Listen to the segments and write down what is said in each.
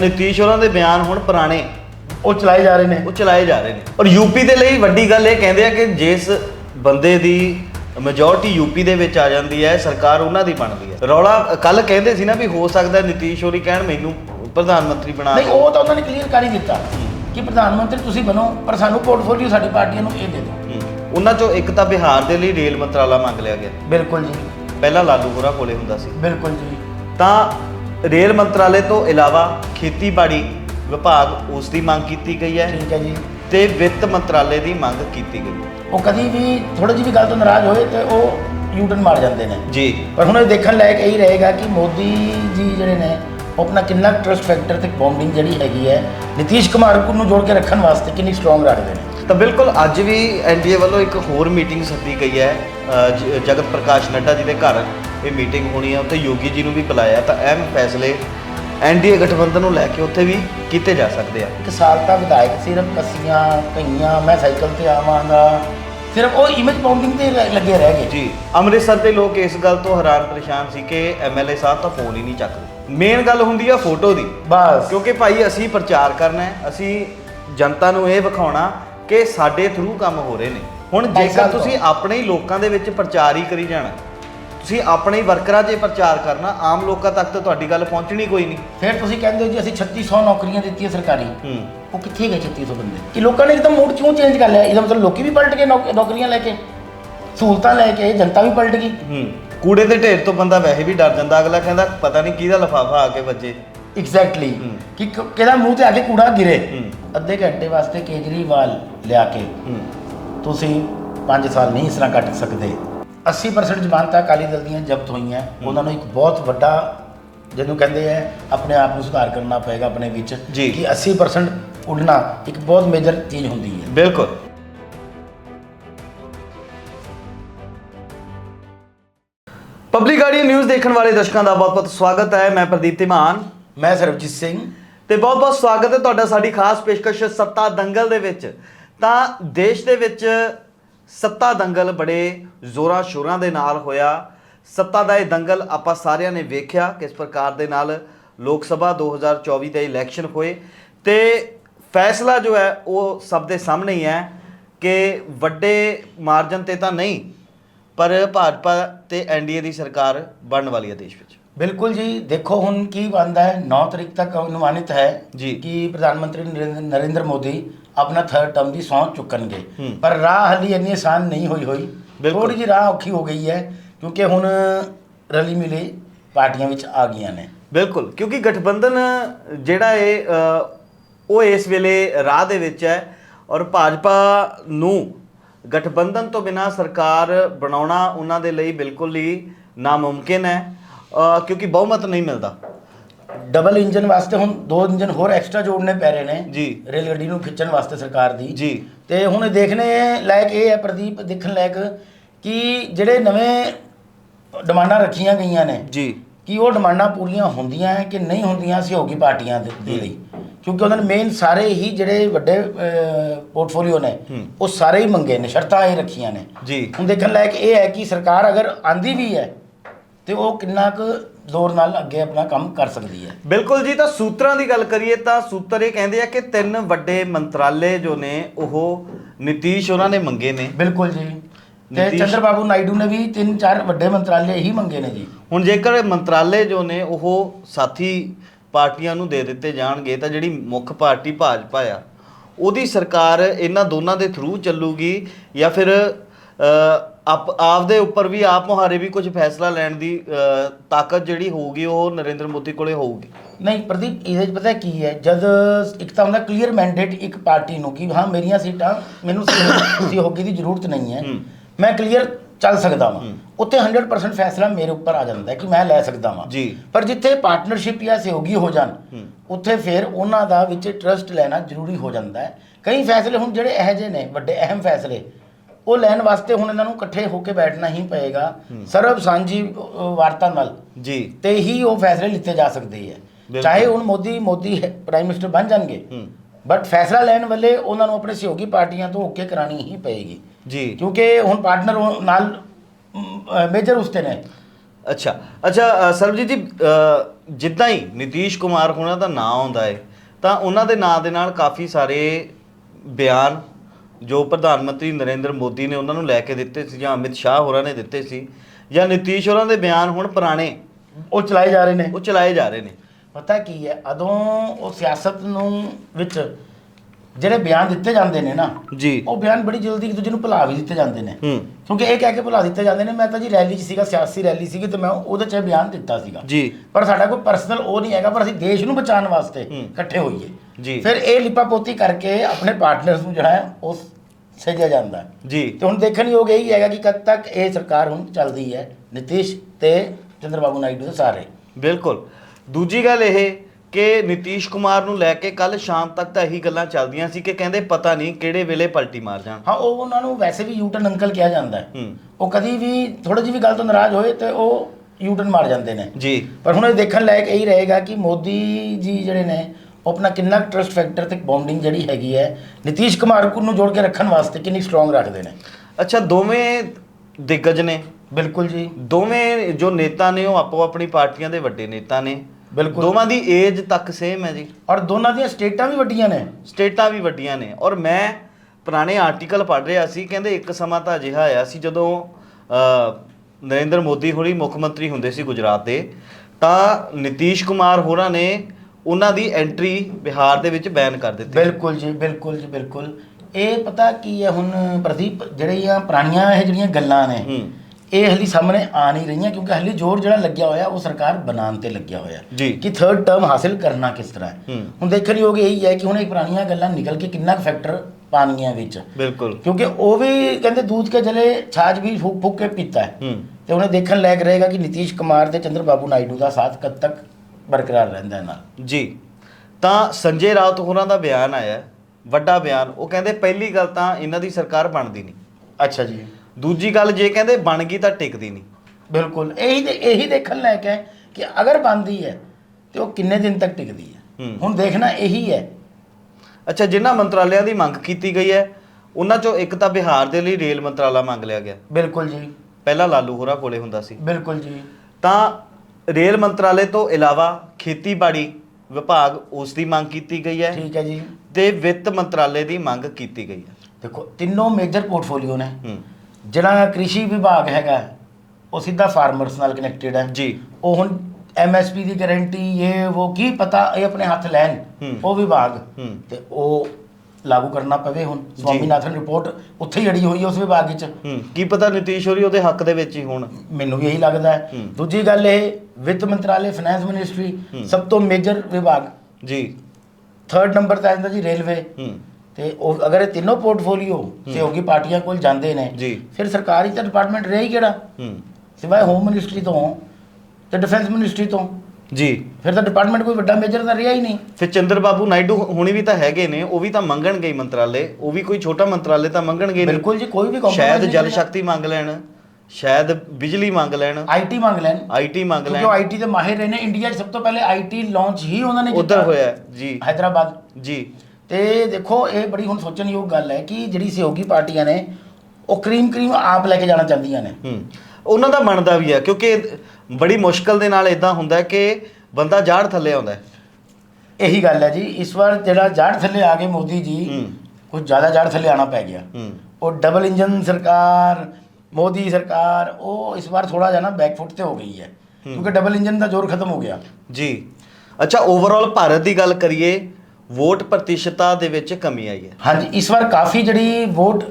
ਨਿਤੀਸ਼ ਹੋਰਾਂ ਦੇ ਬਿਆਨ ਹੁਣ ਪੁਰਾਣੇ ਉਹ ਚਲਾਏ ਜਾ ਰਹੇ ਨੇ। ਉਹ ਚਲਾਏ ਜਾ ਰਹੇ ਨੇ। ਔਰ ਯੂਪੀ ਦੇ ਲਈ ਵੱਡੀ ਗੱਲ ਇਹ ਕਹਿੰਦੇ ਆ ਕਿ ਜਿਸ ਬੰਦੇ ਦੀ ਮੈਜੋਰਟੀ ਯੂਪੀ ਦੇ ਵਿੱਚ ਆ ਜਾਂਦੀ ਹੈ ਸਰਕਾਰ ਉਹਨਾਂ ਦੀ ਬਣਦੀ ਹੈ। ਰੌਲਾ ਕੱਲ ਕਹਿੰਦੇ ਸੀ ਨਾ ਵੀ ਹੋ ਸਕਦਾ ਨਿਤੀਸ਼ ਹੋਰੀ ਕਹਿਣ ਮੈਨੂੰ ਪ੍ਰਧਾਨ ਮੰਤਰੀ ਬਣਾ ਨਹੀਂ। ਉਹ ਤਾਂ ਉਹਨਾਂ ਨੇ ਕਲੀਅਰ ਕਰ ਹੀ ਦਿੱਤਾ ਕਿ ਪ੍ਰਧਾਨ ਮੰਤਰੀ ਤੁਸੀਂ ਬਣੋ ਪਰ ਸਾਨੂੰ ਪੋਰਟਫੋਲੀਓ ਸਾਡੀ ਪਾਰਟੀਆਂ ਨੂੰ ਇਹ ਦੇ ਦਿਓ। ਉਹਨਾਂ ਚੋਂ ਇੱਕ ਤਾਂ ਬਿਹਾਰ ਦੇ ਲਈ ਰੇਲ ਮੰਤਰਾਲਾ ਮੰਗ ਲਿਆ ਗਿਆ। ਬਿਲਕੁਲ ਜੀ। ਪਹਿਲਾਂ ਲਾਲੂ ਹੋਰਾਂ ਕੋਲੇ ਹੁੰਦਾ ਸੀ। ਬਿਲਕੁਲ ਜੀ। ਤਾਂ ਰੇਲ ਮੰਤਰਾਲੇ ਤੋਂ ਇਲਾਵਾ ਖੇਤੀਬਾੜੀ ਵਿਭਾਗ ਉਸ ਦੀ ਮੰਗ ਕੀਤੀ ਗਈ ਹੈ ਠੀਕ ਹੈ ਜੀ। ਤੇ ਵਿੱਤ ਮੰਤਰਾਲੇ ਦੀ ਮੰਗ ਕੀਤੀ ਗਈ ਹੈ। ਉਹ ਕਦੀ ਵੀ ਥੋੜੀ ਜਿਹੀ ਵੀ ਗੱਲ ਤੋਂ ਨਾਰਾਜ਼ ਹੋਏ ਤੇ ਉਹ ਯੂਟਰਨ ਮਾਰ ਜਾਂਦੇ ਨੇ। ਜੀ। ਪਰ ਹੁਣ ਇਹ ਦੇਖਣ ਲਾਇਕ ਇਹੀ ਰਹੇਗਾ ਕਿ ਮੋਦੀ ਜੀ ਜਿਹੜੇ ਨੇ ਉਹ ਆਪਣਾ ਕਿੰਨਾ ਟਰਸਟ ਫੈਕਟਰ ਤੇ ਬੌਂਡਿੰਗ ਜਿਹੜੀ ਹੈਗੀ ਹੈ ਨਿਤੀਸ਼ ਕੁਮਾਰ ਨੂੰ ਜੋੜ ਕੇ ਰੱਖਣ ਵਾਸਤੇ ਕਿੰਨੀ ਸਟਰੋਂਗ ਰੱਖਦੇ ਨੇ। ਤਾਂ ਬਿਲਕੁਲ ਅੱਜ ਵੀ ਐਨਡੀਏ ਵੱਲੋਂ ਇੱਕ ਹੋਰ ਮੀਟਿੰਗ ਸੱਦੀ ਗਈ ਹੈ ਅ, ਜ- ਜਗਤ ਪ੍ਰਕਾਸ਼ ਨੱਡਾ ਜੀ ਦੇ ਘਰ। ਇਹ ਮੀਟਿੰਗ ਹੋਣੀ ਹੈ ਉੱਥੇ ਯੋਗੀ ਜੀ ਨੂੰ ਵੀ ਬੁਲਾਇਆ ਤਾਂ ਅਹਿਮ ਫੈਸਲੇ ਐਨਡੀਏ ਗਠਬੰਧਨ ਨੂੰ ਲੈ ਕੇ ਉੱਥੇ ਵੀ ਕੀਤੇ ਜਾ ਸਕਦੇ ਆ। ਇੱਕ ਸਾਲ ਤੱਕ ਵਿਧਾਇਕ ਸਿਰਫ ਕੱਸੀਆਂ ਕਈਆਂ ਮੈਂ ਸਾਈਕਲ ਤੇ ਆਵਾਂਗਾ ਸਿਰਫ ਉਹ ਇਮੇਜ ਬਾਉਂਡਿੰਗ ਤੇ ਲ- ਲੱਗੇ ਰਹਿ ਗਏ। ਜੀ ਅੰਮ੍ਰਿਤਸਰ ਦੇ ਲੋਕ ਇਸ ਗੱਲ ਤੋਂ ਹੈਰਾਨ ਪਰੇਸ਼ਾਨ ਸੀ ਕਿ ਐਮਐਲਏ ਸਾਹਿਬ ਤਾਂ ਫੋਨ ਹੀ ਨਹੀਂ ਚੱਕਦੇ। ਮੇਨ ਗੱਲ ਹੁੰਦੀ ਆ ਫੋਟੋ ਦੀ। ਬਸ। ਕਿਉਂਕਿ ਭਾਈ ਅਸੀਂ ਪ੍ਰਚਾਰ ਕਰਨਾ ਹੈ ਅਸੀਂ ਜਨਤਾ ਨੂੰ ਇਹ ਵਿਖਾਉਣਾ ਕਿ ਸਾਡੇ ਥਰੂ ਕੰਮ ਹੋ ਰਹੇ ਨੇ। ਹੁਣ ਜੇਕਰ ਤੋਂ। ਤੁਸੀਂ ਆਪਣੇ ਹੀ ਲੋਕਾਂ ਦੇ ਵਿੱਚ ਪ੍ਰਚਾਰ ਹੀ ਕਰੀ ਜਾਣਾ ਤੁਸੀਂ ਆਪਣੇ ਹੀ ਵਰਕਰਾਂ 'ਚ ਪ੍ਰਚਾਰ ਕਰਨਾ ਆਮ ਲੋਕਾਂ ਤੱਕ ਤਾਂ ਤੁਹਾਡੀ ਗੱਲ ਪਹੁੰਚਣੀ ਕੋਈ ਨਹੀਂ। ਫਿਰ ਤੁਸੀਂ ਕਹਿੰਦੇ ਹੋ ਜੀ ਅਸੀਂ 3600 ਨੌਕਰੀਆਂ ਦਿੱਤੀਆਂ ਸਰਕਾਰੀ। ਹੂੰ। ਉਹ ਕਿੱਥੇ ਗਏ 3600 ਬੰਦੇ? ਕਿ ਲੋਕਾਂ ਨੇ ਇੱਕਦਮ ਮੂਡ ਕਿਉਂ ਚੇਂਜ ਕਰ ਲਿਆ। ਇਹਦਾ ਮਤਲਬ ਲੋਕੀ ਵੀ ਪਲਟ ਗਏ ਨੌਕ- ਨੌਕਰੀਆਂ ਲੈ ਕੇ। ਸਹੂਲਤਾਂ ਲੈ ਕੇ ਜਨਤਾ ਵੀ ਪਲਟ ਗਈ। ਹੂੰ। ਕੂੜੇ ਦੇ ਢੇਰ ਤੋਂ ਬੰਦਾ ਵੈਸੇ ਵੀ ਡਰ ਜਾਂਦਾ। ਅਗਲਾ ਕਹਿੰਦਾ ਪਤਾ ਨਹੀਂ ਕਿਹਦਾ ਲਫਾਫਾ ਆ ਕੇ ਵੱਜੇ। ਐਗਜ਼ੈਕਟਲੀ ਹੂੰ। ਕਿ ਕ- ਕਿਹਦਾ ਮੂੰਹ ਤੇ ਆ ਕੇ ਕੂੜਾ ਗਿਰੇ। ਹੂੰ। ਅੱਧੇ ਘੰਟੇ ਵਾਸਤੇ ਕੇਜਰੀਵਾਲ ਲਿਆ ਕੇ। ਹੂੰ। ਤੁਸੀਂ 5 ਸਾਲ ਨਹੀਂ ਇਸ ਤਰ੍ਹਾਂ ਕੱਟ ਸਕਦੇ। 80% ਜ਼ਮਾਨਤਾਂ ਅਕਾਲੀ ਦਲ ਦੀਆਂ ਜ਼ਬਤ ਹੋਈਆਂ। ਉਹਨਾਂ ਨੂੰ ਇੱਕ ਬਹੁਤ ਵੱਡਾ ਜਿਹਨੂੰ ਕਹਿੰਦੇ ਆ ਆਪਣੇ ਆਪ ਨੂੰ ਸੁਧਾਰ ਕਰਨਾ ਪਏਗਾ ਆਪਣੇ ਵਿੱਚ ਜੀ। ਕਿ 80% ਉੱਡਣਾ ਇੱਕ ਬਹੁਤ ਮੇਜਰ ਚੀਜ਼ ਹੁੰਦੀ ਹੈ। ਬਿਲਕੁਲ। ਪਬਲਿਕ ਗਾੜੀ ਨਿਊਜ਼ ਦੇਖਣ ਵਾਲੇ ਦਰਸ਼ਕਾਂ ਦਾ ਬਹੁਤ-ਬਹੁਤ ਸਵਾਗਤ ਹੈ। ਮੈਂ ਪ੍ਰਦੀਪ ਧੀਮਾਨ। ਮੈਂ ਸਰਬਜੀਤ ਸਿੰਘ। ਤੇ ਬਹੁਤ-ਬਹੁਤ ਸਵਾਗਤ ਹੈ ਤੁਹਾਡਾ ਸਾਡੀ ਖਾਸ ਪੇਸ਼ਕਸ਼ ਸੱਤਾ ਦੰਗਲ ਦੇ ਵਿੱਚ। ਤਾਂ ਦੇਸ਼ ਦੇ ਵਿੱਚ ਸੱਤਾ ਦੰਗਲ ਬੜੇ ਜ਼ੋਰਾਂ ਸ਼ੋਰਾਂ ਦੇ ਨਾਲ ਹੋਇਆ। ਸੱਤਾ ਦਾ ਇਹ ਦੰਗਲ ਆਪਾਂ ਸਾਰਿਆਂ ਨੇ ਵੇਖਿਆ ਕਿਸ ਪ੍ਰਕਾਰ ਦੇ ਨਾਲ ਲੋਕ ਸਭਾ 2024 ਦੇ ਇਲੈਕਸ਼ਨ ਹੋਏ। ਤੇ ਫੈਸਲਾ ਜੋ ਹੈ ਉਹ ਸਭ ਦੇ ਸਾਹਮਣੇ ਹੀ ਹੈ ਕਿ ਵੱਡੇ ਮਾਰਜਨ ਤੇ ਤਾਂ ਨਹੀਂ ਪਰ ਭਾਜਪਾ ਤੇ ਐਨਡੀਏ ਦੀ ਸਰਕਾਰ ਬਣਨ ਵਾਲੀ ਹੈ ਦੇਸ਼ ਵਿੱਚ। ਬਿਲਕੁਲ ਜੀ ਦੇਖੋ ਹੁਣ ਕੀ ਬਣਦਾ ਹੈ 9 ਤਰੀਕ ਤੱਕ ਅਨੁਮਾਨਿਤ ਹੈ ਜੀ। ਕਿ ਪ੍ਰਧਾਨ ਮੰਤਰੀ ਨਰਿੰਦਰ ਨਰਿੰਦਰ ਮੋਦੀ ਆਪਣਾ ਥਰਡ ਟਰਮ ਦੀ ਸਹੁੰ ਚੁੱਕਣਗੇ। ਪਰ ਰਾਹ ਹਲੀ ਇੰਨੀ ਆਸਾਨ ਨਹੀਂ ਹੋਈ ਹੋਈ। ਥੋੜੀ ਜਿਹੀ ਰਾਹ ਔਖੀ ਹੋ ਗਈ ਹੈ ਕਿਉਂਕਿ ਹੁਣ ਰਲੀ ਮਿਲੀ ਪਾਰਟੀਆਂ ਵਿੱਚ ਆ ਗਈਆਂ ਨੇ। ਬਿਲਕੁਲ ਕਿਉਂਕਿ ਗਠਬੰਧਨ ਜਿਹੜਾ ਇਹ ਉਹ ਇਸ ਵੇਲੇ ਰਾਹ ਦੇ ਵਿੱਚ ਹੈ ਔਰ ਭਾਜਪਾ ਨੂੰ ਗਠਬੰਧਨ ਤੋਂ ਬਿਨਾ ਸਰਕਾਰ ਬਣਾਉਣਾ ਉਹਨਾਂ ਦੇ ਲਈ ਬਿਲਕੁਲ ਹੀ ਨਾਮੁਮਕਿਨ ਹੈ। ਕਿਉਂਕਿ ਬਹੁਮਤ ਨਹੀਂ ਮਿਲਦਾ। ਡਬਲ ਇੰਜਨ ਵਾਸਤੇ ਹੁਣ ਦੋ ਇੰਜਨ ਹੋਰ ਐਕਸਟਰਾ ਜੋੜਨੇ ਪੈ ਰਹੇ ਨੇ ਜੀ। ਰੇਲ ਗੱਡੀ ਨੂੰ ਖਿੱਚਣ ਵਾਸਤੇ ਸਰਕਾਰ ਦੀ ਜੀ। ਤੇ ਹੁਣ ਦੇਖਣੇ ਲਾਇਕ ਇਹ ਹੈ ਪ੍ਰਦੀਪ ਦੇਖਣ ਲਾਇਕ ਕਿ ਜਿਹੜੇ ਨਵੇਂ ਡਿਮਾਂਡਾਂ ਰੱਖੀਆਂ ਗਈਆਂ ਨੇ ਜੀ ਕਿ ਉਹ ਡਿਮਾਂਡਾਂ ਪੂਰੀਆਂ ਹੁੰਦੀਆਂ ਹੈ ਕਿ ਨਹੀਂ ਹੁੰਦੀਆਂ ਸਹਿਯੋਗੀ ਪਾਰਟੀਆਂ ਦੇ ਲਈ ਕਿਉਂਕਿ ਉਹਨਾਂ ਨੇ ਮੇਨ ਸਾਰੇ ਹੀ ਜਿਹੜੇ ਵੱਡੇ ਪੋਰਟਫੋਲੀਓ ਨੇ। ਉਹ ਸਾਰੇ ਹੀ ਮੰਗੇ ਨੇ ਸ਼ਰਤਾਂ ਇਹ ਰੱਖੀਆਂ ਨੇ ਜੀ ਹੁਣ ਦੇਖਣ ਲਾਇਕ ਇਹ ਹੈ ਕਿ ਸਰਕਾਰ ਅਗਰ ਆਂਦੀ ਵੀ ਹੈ ਤੇ ਉਹ ਕਿੰਨਾ ਕੁ ਜ਼ੋਰ ਨਾਲ ਅੱਗੇ ਆਪਣਾ ਕੰਮ ਕਰ ਸਕਦੀ ਹੈ। ਬਿਲਕੁਲ ਜੀ ਤਾਂ ਸੂਤਰਾਂ ਦੀ ਗੱਲ ਕਰੀਏ ਤਾਂ ਸੂਤਰ ਇਹ ਕਹਿੰਦੇ ਆ ਕਿ ਤਿੰਨ ਵੱਡੇ ਮੰਤਰਾਲੇ ਜੋ ਨੇ ਉਹ ਨਿਤੀਸ਼ ਉਹਨਾਂ ਨੇ ਮੰਗੇ ਨੇ। ਬਿਲਕੁਲ ਜੀ। ਤੇ ਨੀਤੀਸ਼- ਚੰਦਰ ਬਾਬੂ ਨਾਇਡੂ ਨੇ ਵੀ ਤਿੰਨ ਚਾਰ ਵੱਡੇ ਮੰਤਰਾਲੇ ਹੀ ਮੰਗੇ ਨੇ ਜੀ। ਹੁਣ ਜੇਕਰ ਮੰਤਰਾਲੇ ਜੋ ਨੇ ਉਹ ਸਾਥੀ ਪਾਰਟੀਆਂ ਨੂੰ ਦੇ ਦਿੱਤੇ ਜਾਣਗੇ ਤਾਂ ਜਿਹੜੀ ਮੁੱਖ ਪਾਰਟੀ ਭਾਜਪਾ ਆ ਉਹਦੀ ਸਰਕਾਰ ਇਹਨਾਂ ਦੋਨਾਂ ਦੇ ਥਰੂ ਚੱਲੂਗੀ ਜਾਂ ਫਿਰ ਅ, ਆਪ ਆਪਦੇ ਉੱਪਰ ਵੀ ਆਪ ਮੁਹਾਰੇ ਵੀ ਕੁਝ ਫੈਸਲਾ ਲੈਣ ਦੀ ਅ, ਤਾਕਤ ਜਿਹੜੀ ਹੋਊਗੀ ਉਹ ਨਰਿੰਦਰ ਮੋਦੀ ਕੋਲੇ ਹੋਊਗੀ ਨਹੀਂ ਪ੍ਰਦੀਪ ਇਹਦੇ 'ਚ ਪਤਾ ਕੀ ਹੈ ਜਦ ਇੱਕ ਤਾਂ ਹੁੰਦਾ ਕਲੀਅਰ ਮੈਂਡੇਟ ਇੱਕ ਪਾਰਟੀ ਨੂੰ ਕਿ ਹਾਂ ਮੇਰੀਆਂ ਸੀਟਾਂ ਮੈਨੂੰ ਸਹਿਯੋਗ- ਦੀ ਜ਼ਰੂਰਤ ਨਹੀਂ ਹੈ। ਮੈਂ ਕਲੀਅਰ ਚੱਲ ਸਕਦਾ ਵਾਂ ਉੱਥੇ 100% ਫੈਸਲਾ ਮੇਰੇ ਉੱਪਰ ਆ ਜਾਂਦਾ ਹੈ ਕਿ ਮੈਂ ਲੈ ਸਕਦਾ ਵਾਂ ਜੀ। ਪਰ ਜਿੱਥੇ ਪਾਰਟਨਰਸ਼ਿਪ ਜਾਂ ਸਹਿਯੋਗੀ ਹੋ ਜਾਣ। ਉੱਥੇ ਫਿਰ ਉਹਨਾਂ ਦਾ ਵਿੱਚ ਟਰਸਟ ਲੈਣਾ ਜ਼ਰੂਰੀ ਹੋ ਜਾਂਦਾ ਹੈ ਕਈ ਫੈਸਲੇ ਹੁਣ ਜਿਹੜੇ ਇਹੋ ਜਿਹੇ ਨੇ ਵੱਡੇ ਅਹਿਮ ਫੈਸਲੇ ਉਹ ਲੈਣ ਵਾਸਤੇ ਹੁਣ ਇਹਨਾਂ ਨੂੰ ਇਕੱਠੇ ਹੋ ਕੇ ਬੈਠਣਾ ਹੀ ਪਏਗਾ। ਸਰਬ ਸਾਂਝੀ ਵਾਰਤਾ ਨਾਲ ਜੀ। ਤੇ ਹੀ ਉਹ ਫੈਸਲੇ ਲਿੱਤੇ ਜਾ ਸਕਦੇ ਹੈ। ਚਾਹੇ ਹੁਣ ਮੋਦੀ ਮੋਦੀ ਪ੍ਰਾਈਮ ਮਿਨਿਸਟਰ ਬਣ ਜਾਣਗੇ। ਬਟ ਫੈਸਲਾ ਲੈਣ ਵੇਲੇ ਉਹਨਾਂ ਨੂੰ ਆਪਣੇ ਸਹਿਯੋਗੀ ਪਾਰਟੀਆਂ ਤੋਂ ਓਕੇ ਕਰਾਣੀ ਹੀ ਪਏਗੀ। ਜੀ। ਕਿਉਂਕਿ ਹੁਣ ਪਾਰਟਨਰ ਨਾਲ ਮੇਜਰ ਉਸਤੇ ਨੇ। ਅੱਛਾ। ਅੱਛਾ ਸਰਬਜੀਤ ਜੀ ਜਿੱਦਾਂ ਹੀ ਨਿਤੀਸ਼ ਕੁਮਾਰ ਹੋਣਾ ਦਾ ਨਾਂ ਆਉਂਦਾ ਹੈ ਤਾਂ ਉਹਨਾਂ ਦੇ ਨਾਂ ਦੇ ਨਾਲ ਕਾਫੀ ਸਾਰੇ ਬਿਆਨ ਜੋ ਪ੍ਰਧਾਨ ਮੰਤਰੀ ਨਰਿੰਦਰ ਮੋਦੀ ਨੇ ਉਹਨਾਂ ਨੂੰ ਲੈ ਕੇ ਦਿੱਤੇ ਸੀ ਜਾਂ ਅਮਿਤ ਸ਼ਾਹ ਹੋਰਾਂ ਨੇ ਦਿੱਤੇ ਸੀ ਜਾਂ ਨਿਤੀਸ਼ ਹੋਰਾਂ ਦੇ ਬਿਆਨ ਹੁਣ ਪੁਰਾਣੇ ਉਹ ਚਲਾਏ ਜਾ ਰਹੇ ਨੇ। ਉਹ ਚਲਾਏ ਜਾ ਰਹੇ ਨੇ। ਪਤਾ ਕੀ ਹੈ ਅਦੋਂ ਉਹ ਸਿਆਸਤ ਨੂੰ ਵਿੱਚ ਜਿਹੜੇ ਬਿਆਨ ਦਿੱਤੇ ਜਾਂਦੇ ਨੇ ਨਾ ਜੀ। ਉਹ ਬਿਆਨ ਬੜੀ ਜਲਦੀ ਇੱਕ ਦੂਜੇ ਨੂੰ ਭੁਲਾ ਵੀ ਦਿੱਤੇ ਜਾਂਦੇ ਨੇ। ਹੂੰ। ਕਿਉਂਕਿ ਇਹ ਕਹਿ ਕੇ ਭੁਲਾ ਦਿੱਤੇ ਜਾਂਦੇ ਨੇ ਮੈਂ ਤਾਂ ਜੀ ਰੈਲੀ 'ਚ ਸੀਗਾ ਸਿਆਸੀ ਰੈਲੀ ਸੀਗੀ ਤੇ ਮੈਂ ਉਹਦੇ 'ਚ ਇਹ ਬਿਆਨ ਦਿੱਤਾ ਸੀਗਾ। ਜੀ। ਪਰ ਸਾਡਾ ਕੋਈ ਪਰਸਨਲ ਉਹ ਨਹੀਂ ਹੈਗਾ ਪਰ ਅਸੀਂ ਦੇਸ਼ ਨੂੰ ਬਚਾਉਣ ਵਾਸਤੇ। ਇਕੱਠੇ ਹੋਈਏ। ਜੀ। ਫਿਰ ਇਹ ਲਿਪਾਪੋਤੀ ਕਰਕੇ ਆਪਣੇ ਪਾਰਟਨਰਸ ਨੂੰ ਜਿਹੜਾ ਹੈ ਉਹ ਸਜਿਆ ਜਾਂਦਾ। ਹੈ ਜੀ। ਤੇ ਹੁਣ ਦੇਖਣ ਯੋਗ ਇਹੀ ਹੈਗਾ ਕਿ ਕਦ ਤੱਕ ਇਹ ਸਰਕਾਰ ਹੁਣ ਚੱਲਦੀ ਹੈ ਨਿਤੀਸ਼ ਤੇ ਚੰਦਰਬਾਬੂ ਨਾਇਡੂ ਦੇ ਸਾਰੇ। ਬਿਲਕੁਲ। ਦੂਜੀ ਗੱਲ ਇਹ ਕਿ ਨਿਤੀਸ਼ ਕੁਮਾਰ ਨੂੰ ਲੈ ਕੇ ਕੱਲ ਸ਼ਾਮ ਤੱਕ ਤਾਂ ਇਹੀ ਗੱਲਾਂ ਚੱਲਦੀਆਂ ਸੀ ਕਿ ਕਹਿੰਦੇ ਪਤਾ ਨਹੀਂ ਕਿਹੜੇ ਵੇਲੇ ਪਲਟੀ ਮਾਰ ਜਾਣ। ਹਾਂ ਉਹ ਉਹਨਾਂ ਨੂੰ ਵੈਸੇ ਵੀ ਯੂਟਰਨ ਅੰਕਲ ਕਿਹਾ ਜਾਂਦਾ ਹੈ। ਹੂੰ। ਉਹ ਕਦੀ ਵੀ ਥੋੜੀ ਜਿਹੀ ਵੀ ਗੱਲ ਤੋਂ ਨਾਰਾਜ਼ ਹੋਏ ਤੇ ਉਹ ਯੂਟਰਨ ਮਾਰ ਜਾਂਦੇ ਨੇ। ਜੀ। ਪਰ ਹੁਣ ਇਹ ਦੇਖਣ ਲਾਇਕ ਇਹੀ ਰਹੇਗਾ ਕਿ ਮੋਦੀ ਜੀ ਜਿਹੜੇ ਨੇ ਉਹ ਆਪਣਾ ਕਿੰਨਾ ਟਰਸਟ ਫੈਕਟਰ ਤੇ ਬੌਂਡਿੰਗ ਜਿਹੜੀ ਹੈਗੀ ਹੈ ਨਿਤੀਸ਼ ਕੁਮਾਰ ਨੂੰ ਜੋੜ ਕੇ ਰੱਖਣ ਵਾਸਤੇ ਕਿੰਨੀ ਸਟਰੋਂਗ ਰੱਖਦੇ ਨੇ? ਅੱਛਾ ਦੋਵੇਂ ਦਿੱਗਜ ਨੇ। ਬਿਲਕੁਲ ਜੀ। ਦੋਵੇਂ ਜੋ ਨੇਤਾ ਨੇ ਉਹ ਆਪੋ ਆਪਣੀ ਪਾਰਟੀਆਂ ਦੇ ਵੱਡੇ ਨੇਤਾ ਨੇ। ਬਿਲਕੁਲ। ਦੋਵਾਂ ਦੀ ਏਜ ਤੱਕ ਸੇਮ ਹੈ ਜੀ। ਔਰ ਦੋਨਾਂ ਦੀਆਂ ਸਟੇਟਾਂ ਵੀ ਵੱਡੀਆਂ ਨੇ? ਸਟੇਟਾਂ ਵੀ ਵੱਡੀਆਂ ਨੇ। ਔਰ ਮੈਂ ਪੁਰਾਣੇ ਆਰਟੀਕਲ ਪੜ੍ਹ ਰਿਹਾ ਸੀ ਕਹਿੰਦੇ ਇੱਕ ਸਮਾਂ ਤਾਂ ਅਜਿਹਾ ਆਇਆ ਸੀ ਜਦੋਂ ਨਰਿੰਦਰ ਮੋਦੀ ਹੋਰੀ ਮੁੱਖ ਮੰਤਰੀ ਹੁੰਦੇ ਸੀ ਗੁਜਰਾਤ ਦੇ ਤਾਂ ਨਿਤੀਸ਼ ਕੁਮਾਰ ਹੋਰਾਂ ਨੇ ਉਹਨਾਂ ਦੀ ਐਂਟਰੀ ਬਿਹਾਰ ਦੇ ਵਿੱਚ ਬੈਨ ਕਰ ਦਿੱਤੀ। ਬਿਲਕੁਲ ਜੀ ਬਿਲਕੁਲ ਜੀ ਬਿਲਕੁਲ। ਇਹ ਪਤਾ ਕੀ ਹੈ ਹੁਣ ਪ੍ਰਦੀਪ ਜਿਹੜੀਆਂ ਪੁਰਾਣੀਆਂ ਇਹ ਜਿਹੜੀਆਂ ਗੱਲਾਂ ਨੇ ਇਹ ਹਲੀ ਸਾਹਮਣੇ ਆ ਨਹੀਂ ਰਹੀਆਂ ਕਿਉਂਕਿ ਹਲੀ ਜ਼ੋਰ ਜਿਹੜਾ ਲੱਗਿਆ ਹੋਇਆ ਉਹ ਸਰਕਾਰ ਬਣਾਉਣ ਤੇ ਲੱਗਿਆ ਹੋਇਆ। ਕਿ ਥਰਡ ਟਰਮ ਹਾਸਿਲ ਕਰਨਾ ਕਿਸ ਤਰ੍ਹਾਂ ਹੈ। ਹੁਣ ਦੇਖਣ ਯੋਗ ਇਹੀ ਹੈ ਕਿ ਹੁਣ ਇਹ ਪੁਰਾਣੀਆਂ ਗੱਲਾਂ ਨਿਕਲ ਕੇ ਕਿੰਨਾ ਫੈਕਟਰ ਪਾਣੀਆਂ ਵਿੱਚ। ਬਿਲਕੁਲ। ਕਿਉਂਕਿ ਉਹ ਵੀ ਕਹਿੰਦੇ ਦੂਧ ਕੇ ਜਲੇ ਛਾਜ ਵੀ ਫੂਕ ਫੂਕ ਕੇ ਪੀਤਾ ਹੈ। ਤੇ ਉਹਨੇ ਦੇਖਣ ਲਾਇਕ ਰਹੇਗਾ ਕਿ ਨਿਤੀਸ਼ ਕੁਮਾਰ ਤੇ ਚੰਦਰਬਾਬੂ ਨਾਇਡੂ ਦਾ ਸਾਥ ਕਦ ਤੱਕ ਬਰਕਰਾਰ ਰਹਿੰਦਾ ਨਾਲ। ਜੀ। ਤਾਂ ਸੰਜੇ ਰਾਉਤ ਹੋਰਾਂ ਦਾ ਬਿਆਨ ਆਇਆ ਵੱਡਾ ਬਿਆਨ ਉਹ ਕਹਿੰਦੇ ਪਹਿਲੀ ਗੱਲ ਤਾਂ ਇਹਨਾਂ ਦੀ ਸਰਕਾਰ ਬਣਦੀ ਨਹੀਂ। ਅੱਛਾ ਜੀ। ਦੂਜੀ ਗੱਲ ਜੇ ਕਹਿੰਦੇ ਬਣ ਗਈ ਤਾਂ ਟਿਕਦੀ ਨਹੀਂ। ਬਿਲਕੁਲ ਇਹੀ ਦੇ- ਇਹੀ ਦੇਖਣ ਲਾਇਕ ਹੈ ਕਿ ਅਗਰ ਬਣਦੀ ਹੈ ਤੇ ਉਹ ਕਿੰਨੇ ਦਿਨ ਤੱਕ ਟਿਕਦੀ ਹੈ। ਹੂੰ। ਹੁਣ ਦੇਖਣਾ ਇਹੀ ਹੈ। ਅੱਛਾ ਜਿਨ੍ਹਾਂ ਮੰਤਰਾਲਿਆਂ ਦੀ ਮੰਗ ਕੀਤੀ ਗਈ ਹੈ ਉਹਨਾਂ ਚੋਂ ਇੱਕ ਤਾਂ ਬਿਹਾਰ ਦੇ ਲਈ ਰੇਲ ਮੰਤਰਾਲਾ ਮੰਗ ਲਿਆ ਗਿਆ। ਬਿਲਕੁਲ ਜੀ। ਪਹਿਲਾਂ ਲਾਲੂ ਹੋਰਾਂ ਕੋਲੇ ਹੁੰਦਾ ਸੀ। ਬਿਲਕੁਲ ਜੀ। ਤਾਂ ਰੇਲ ਮੰਤਰਾਲੇ ਤੋਂ ਇਲਾਵਾ ਖੇਤੀਬਾੜੀ ਵਿਭਾਗ ਉਸ ਦੀ ਮੰਗ ਕੀਤੀ ਗਈ ਹੈ ਠੀਕ ਹੈ ਜੀ। ਤੇ ਵਿੱਤ ਮੰਤਰਾਲੇ ਦੀ ਮੰਗ ਕੀਤੀ ਗਈ ਹੈ। ਦੇਖੋ ਤਿੰਨੋਂ ਮੇਜਰ ਪੋਰਟਫੋਲੀਓ ਨੇ। ਹੂੰ। ਜਿਹੜਾ ਕ੍ਰਿਸ਼ੀ ਵਿਭਾਗ ਹੈਗਾ ਉਹ ਸਿੱਧਾ ਫਾਰਮਰਸ ਨਾਲ ਕਨੈਕਟਡ ਹੈ। ਜੀ। ਉਹ ਹੁਣ ਐਮਐਸਪੀ ਦੀ ਗਾਰੰਟੀ ਇਹ ਉਹ ਕੀ ਪਤਾ ਇਹ ਆਪਣੇ ਹੱਥ ਲੈਣ। ਉਹ ਵਿਭਾਗ। ਤੇ ਉਹ ਲਾਗੂ ਕਰਨਾ ਪਵੇ ਹੁਣ। ਸਵਾਮੀਨਾਥਨ ਰਿਪੋਰਟ ਉੱਥੇ ਹੀ ਅੜੀ ਹੋਈ ਹੈ ਉਸ ਵਿਭਾਗ ਵਿੱਚ ਹੂੰ ਕੀ ਪਤਾ ਨਿਤੀਸ਼ ਹੋਰੀ ਉਹਦੇ ਹੱਕ ਦੇ ਵਿੱਚ ਹੀ ਹੋਣ। ਮੈਨੂੰ ਵੀ ਇਹੀ ਲੱਗਦਾ ਹੈ। ਦੂਜੀ ਗੱਲ ਇਹ ਵਿੱਤ ਮੰਤਰਾਲੇ ਫਾਈਨੈਂਸ ਮਿਨਿਸਟਰੀ ਸਭ ਤੋਂ ਮੇਜਰ ਵਿਭਾਗ। ਜੀ। ਥਰਡ ਨੰਬਰ ਤੇ ਆ ਜਾਂਦਾ ਜੀ ਰੇਲਵੇ ਹੂੰ। ਤੇ ਉਹ ਅਗਰ ਇਹ ਤਿੰਨੋਂ ਪੋਰਟਫੋਲੀਓ ਸਹਿਯੋਗੀ ਪਾਰਟੀਆਂ ਕੋਲ ਜਾਂਦੇ ਨੇ। ਫਿਰ ਸਰਕਾਰੀ ਤਾਂ ਡਿਪਾਰਟਮੈਂਟ ਰਹੀ ਕਿਹੜਾ? ਹੂੰ। ਸਿਵਾਏ ਹੋਮ ਮਿਨਿਸਟਰੀ ਤੋਂ ਤੇ ਡਿਫੈਂਸ ਮਿਨਿਸਟਰੀ ਤੋਂ। ਜੀ। ਫਿਰ ਤਾਂ ਡਿਪਾਰਟਮੈਂਟ ਕੋਈ ਵੱਡਾ ਮੇਜਰ ਤਾਂ ਰਿਹਾ ਹੀ ਨਹੀਂ। ਫਿਰ ਚੰਦਰ ਬਾਬੂ ਨਾਇਡੂ ਹੁਣੇ ਵੀ ਤਾਂ ਹੈਗੇ ਨੇ ਉਹ ਵੀ ਤਾਂ ਮੰਗਣਗੇ ਹੀ ਮੰਤਰਾਲੇ ਉਹ ਵੀ ਕੋਈ ਛੋਟਾ ਮੰਤਰਾਲੇ ਤਾਂ ਮੰਗਣਗੇ ਨਹੀਂ। ਬਿਲਕੁਲ ਜੀ ਕੋਈ ਵੀ compromise ਸ਼ਾਇਦ ਜਲ ਸ਼ਕਤੀ ਮੰਗ ਲੈਣ ਸ਼ਾਇਦ ਬਿਜਲੀ ਮੰਗ ਲੈਣ। ਆਈਟੀ ਮੰਗ ਲੈਣ। ਆਈਟੀ ਮੰਗ ਕਿਉਂਕਿ ਉਹ ਆਈਟੀ ਦੇ ਮਾਹਿਰ ਰਹੇ ਨੇ ਇੰਡੀਆ 'ਚ ਸਭ ਤੋਂ ਪਹਿਲੇ ਆਈਟੀ ਲਾਂਚ ਹੀ ਉਹਨਾਂ ਨੇ ਉਧਰ ਹੋਇਆ ਜੀ। ਹੈਦਰਾਬਾਦ। ਜੀ। ਤੇ ਦੇਖੋ ਇਹ ਬੜੀ ਹੁਣ ਸੋਚਣਯੋਗ ਗੱਲ ਹੈ ਕਿ ਜਿਹੜੀ ਸਹਿਯੋਗੀ ਪਾਰਟੀਆਂ ਨੇ ਉਹ ਕਰੀਮ ਕਰੀਮ ਆਪ ਲੈ ਕੇ ਜਾਣਾ ਚਾਹੁੰਦੀਆਂ ਨੇ। ਹੂੰ। ਉਹਨਾਂ ਦਾ ਮੰਨਦਾ ਵੀ ਆ ਕਿਉਂਕਿ ਬੜੀ ਮੁਸ਼ਕਲ ਦੇ ਨਾਲ ਇਦਾਂ ਹੁੰਦਾ ਕਿ ਬੰਦਾ ਜਾੜ ਥੱਲੇ ਆਉਂਦਾ ਹੈ। ਇਹੀ ਗੱਲ ਹੈ ਜੀ ਇਸ ਵਾਰ ਜਿਹੜਾ ਜੜ ਥੱਲੇ ਆ ਗਏ ਮੋਦੀ ਜੀ। ਕੁਝ ਜ਼ਿਆਦਾ ਜੜ ਥੱਲੇ ਆਣਾ ਪੈ ਗਿਆ। ਉਹ ਡਬਲ ਇੰਜਨ ਸਰਕਾਰ ਮੋਦੀ ਸਰਕਾਰ ਉਹ ਇਸ ਵਾਰ ਥੋੜਾ ਜਿਹਾ ਨਾ ਬੈਕਫੁੱਟ ਤੇ ਹੋ ਗਈ ਹੈ ਕਿਉਂਕਿ ਡਬਲ ਇੰਜਨ ਦਾ ਜ਼ੋਰ ਖਤਮ ਹੋ ਗਿਆ। ਜੀ। ਅੱਛਾ ਓਵਰਆਲ ਭਾਰਤ ਦੀ ਗੱਲ ਕਰੀਏ ਵੋਟ ਪ੍ਰਤੀਸ਼ਤਾ ਦੇ ਵਿੱਚ ਕਮੀ ਆਈ ਹੈ। ਹਾਂਜੀ ਇਸ ਵਾਰ ਕਾਫੀ ਜਿਹੜੀ ਵੋਟ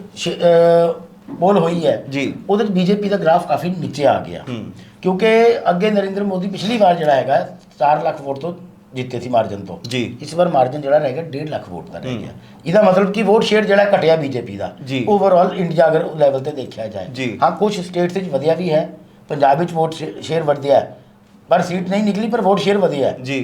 ਪੋਲ ਹੋਈ ਹੈ ਜੀ। ਉਹਦੇ ਚ ਬੀਜੇਪੀ ਦਾ ਗ੍ਰਾਫ ਕਾਫੀ ਨੀਚੇ ਆ ਗਿਆ। ਹੂੰ। ਕਿਉਂਕਿ ਅੱਗੇ ਨਰਿੰਦਰ ਮੋਦੀ ਪਿਛਲੀ ਵਾਰ ਜਿਹੜਾ ਹੈਗਾ 4 ਲੱਖ ਵੋਟ ਤੋਂ ਜਿੱਤੇ ਸੀ ਮਾਰਜਨ ਤੋਂ ਜੀ ਇਸ ਵਾਰ ਮਾਰਜਨ ਜਿਹੜਾ ਰਹੇਗਾ 1.5 ਲੱਖ ਵੋਟ ਦਾ ਰਹਿ। ਗਿਆ ਇਹਦਾ ਮਤਲਬ ਕਿ ਵੋਟ ਸ਼ੇਅਰ ਜਿਹੜਾ ਘਟਿਆ ਬੀਜੇਪੀ ਦਾ। ਓਵਰਆਲ ਇੰਡੀਆ ਅਗਰ ਲੈਵਲ ਤੇ ਦੇਖਿਆ ਜਾਏ। ਹਾਂ ਕੁਝ ਸਟੇਟਸ ਵਿੱਚ ਵਧਿਆ ਵੀ ਹੈ ਪੰਜਾਬ ਵਿੱਚ ਵੋਟ ਸ਼ੇਅਰ ਵਧਿਆ ਹੈ ਪਰ ਸੀਟ ਨਹੀਂ ਨਿਕਲੀ ਪਰ ਵੋਟ ਸ਼ੇਅਰ ਵਧਿਆ ਹੈ ਜੀ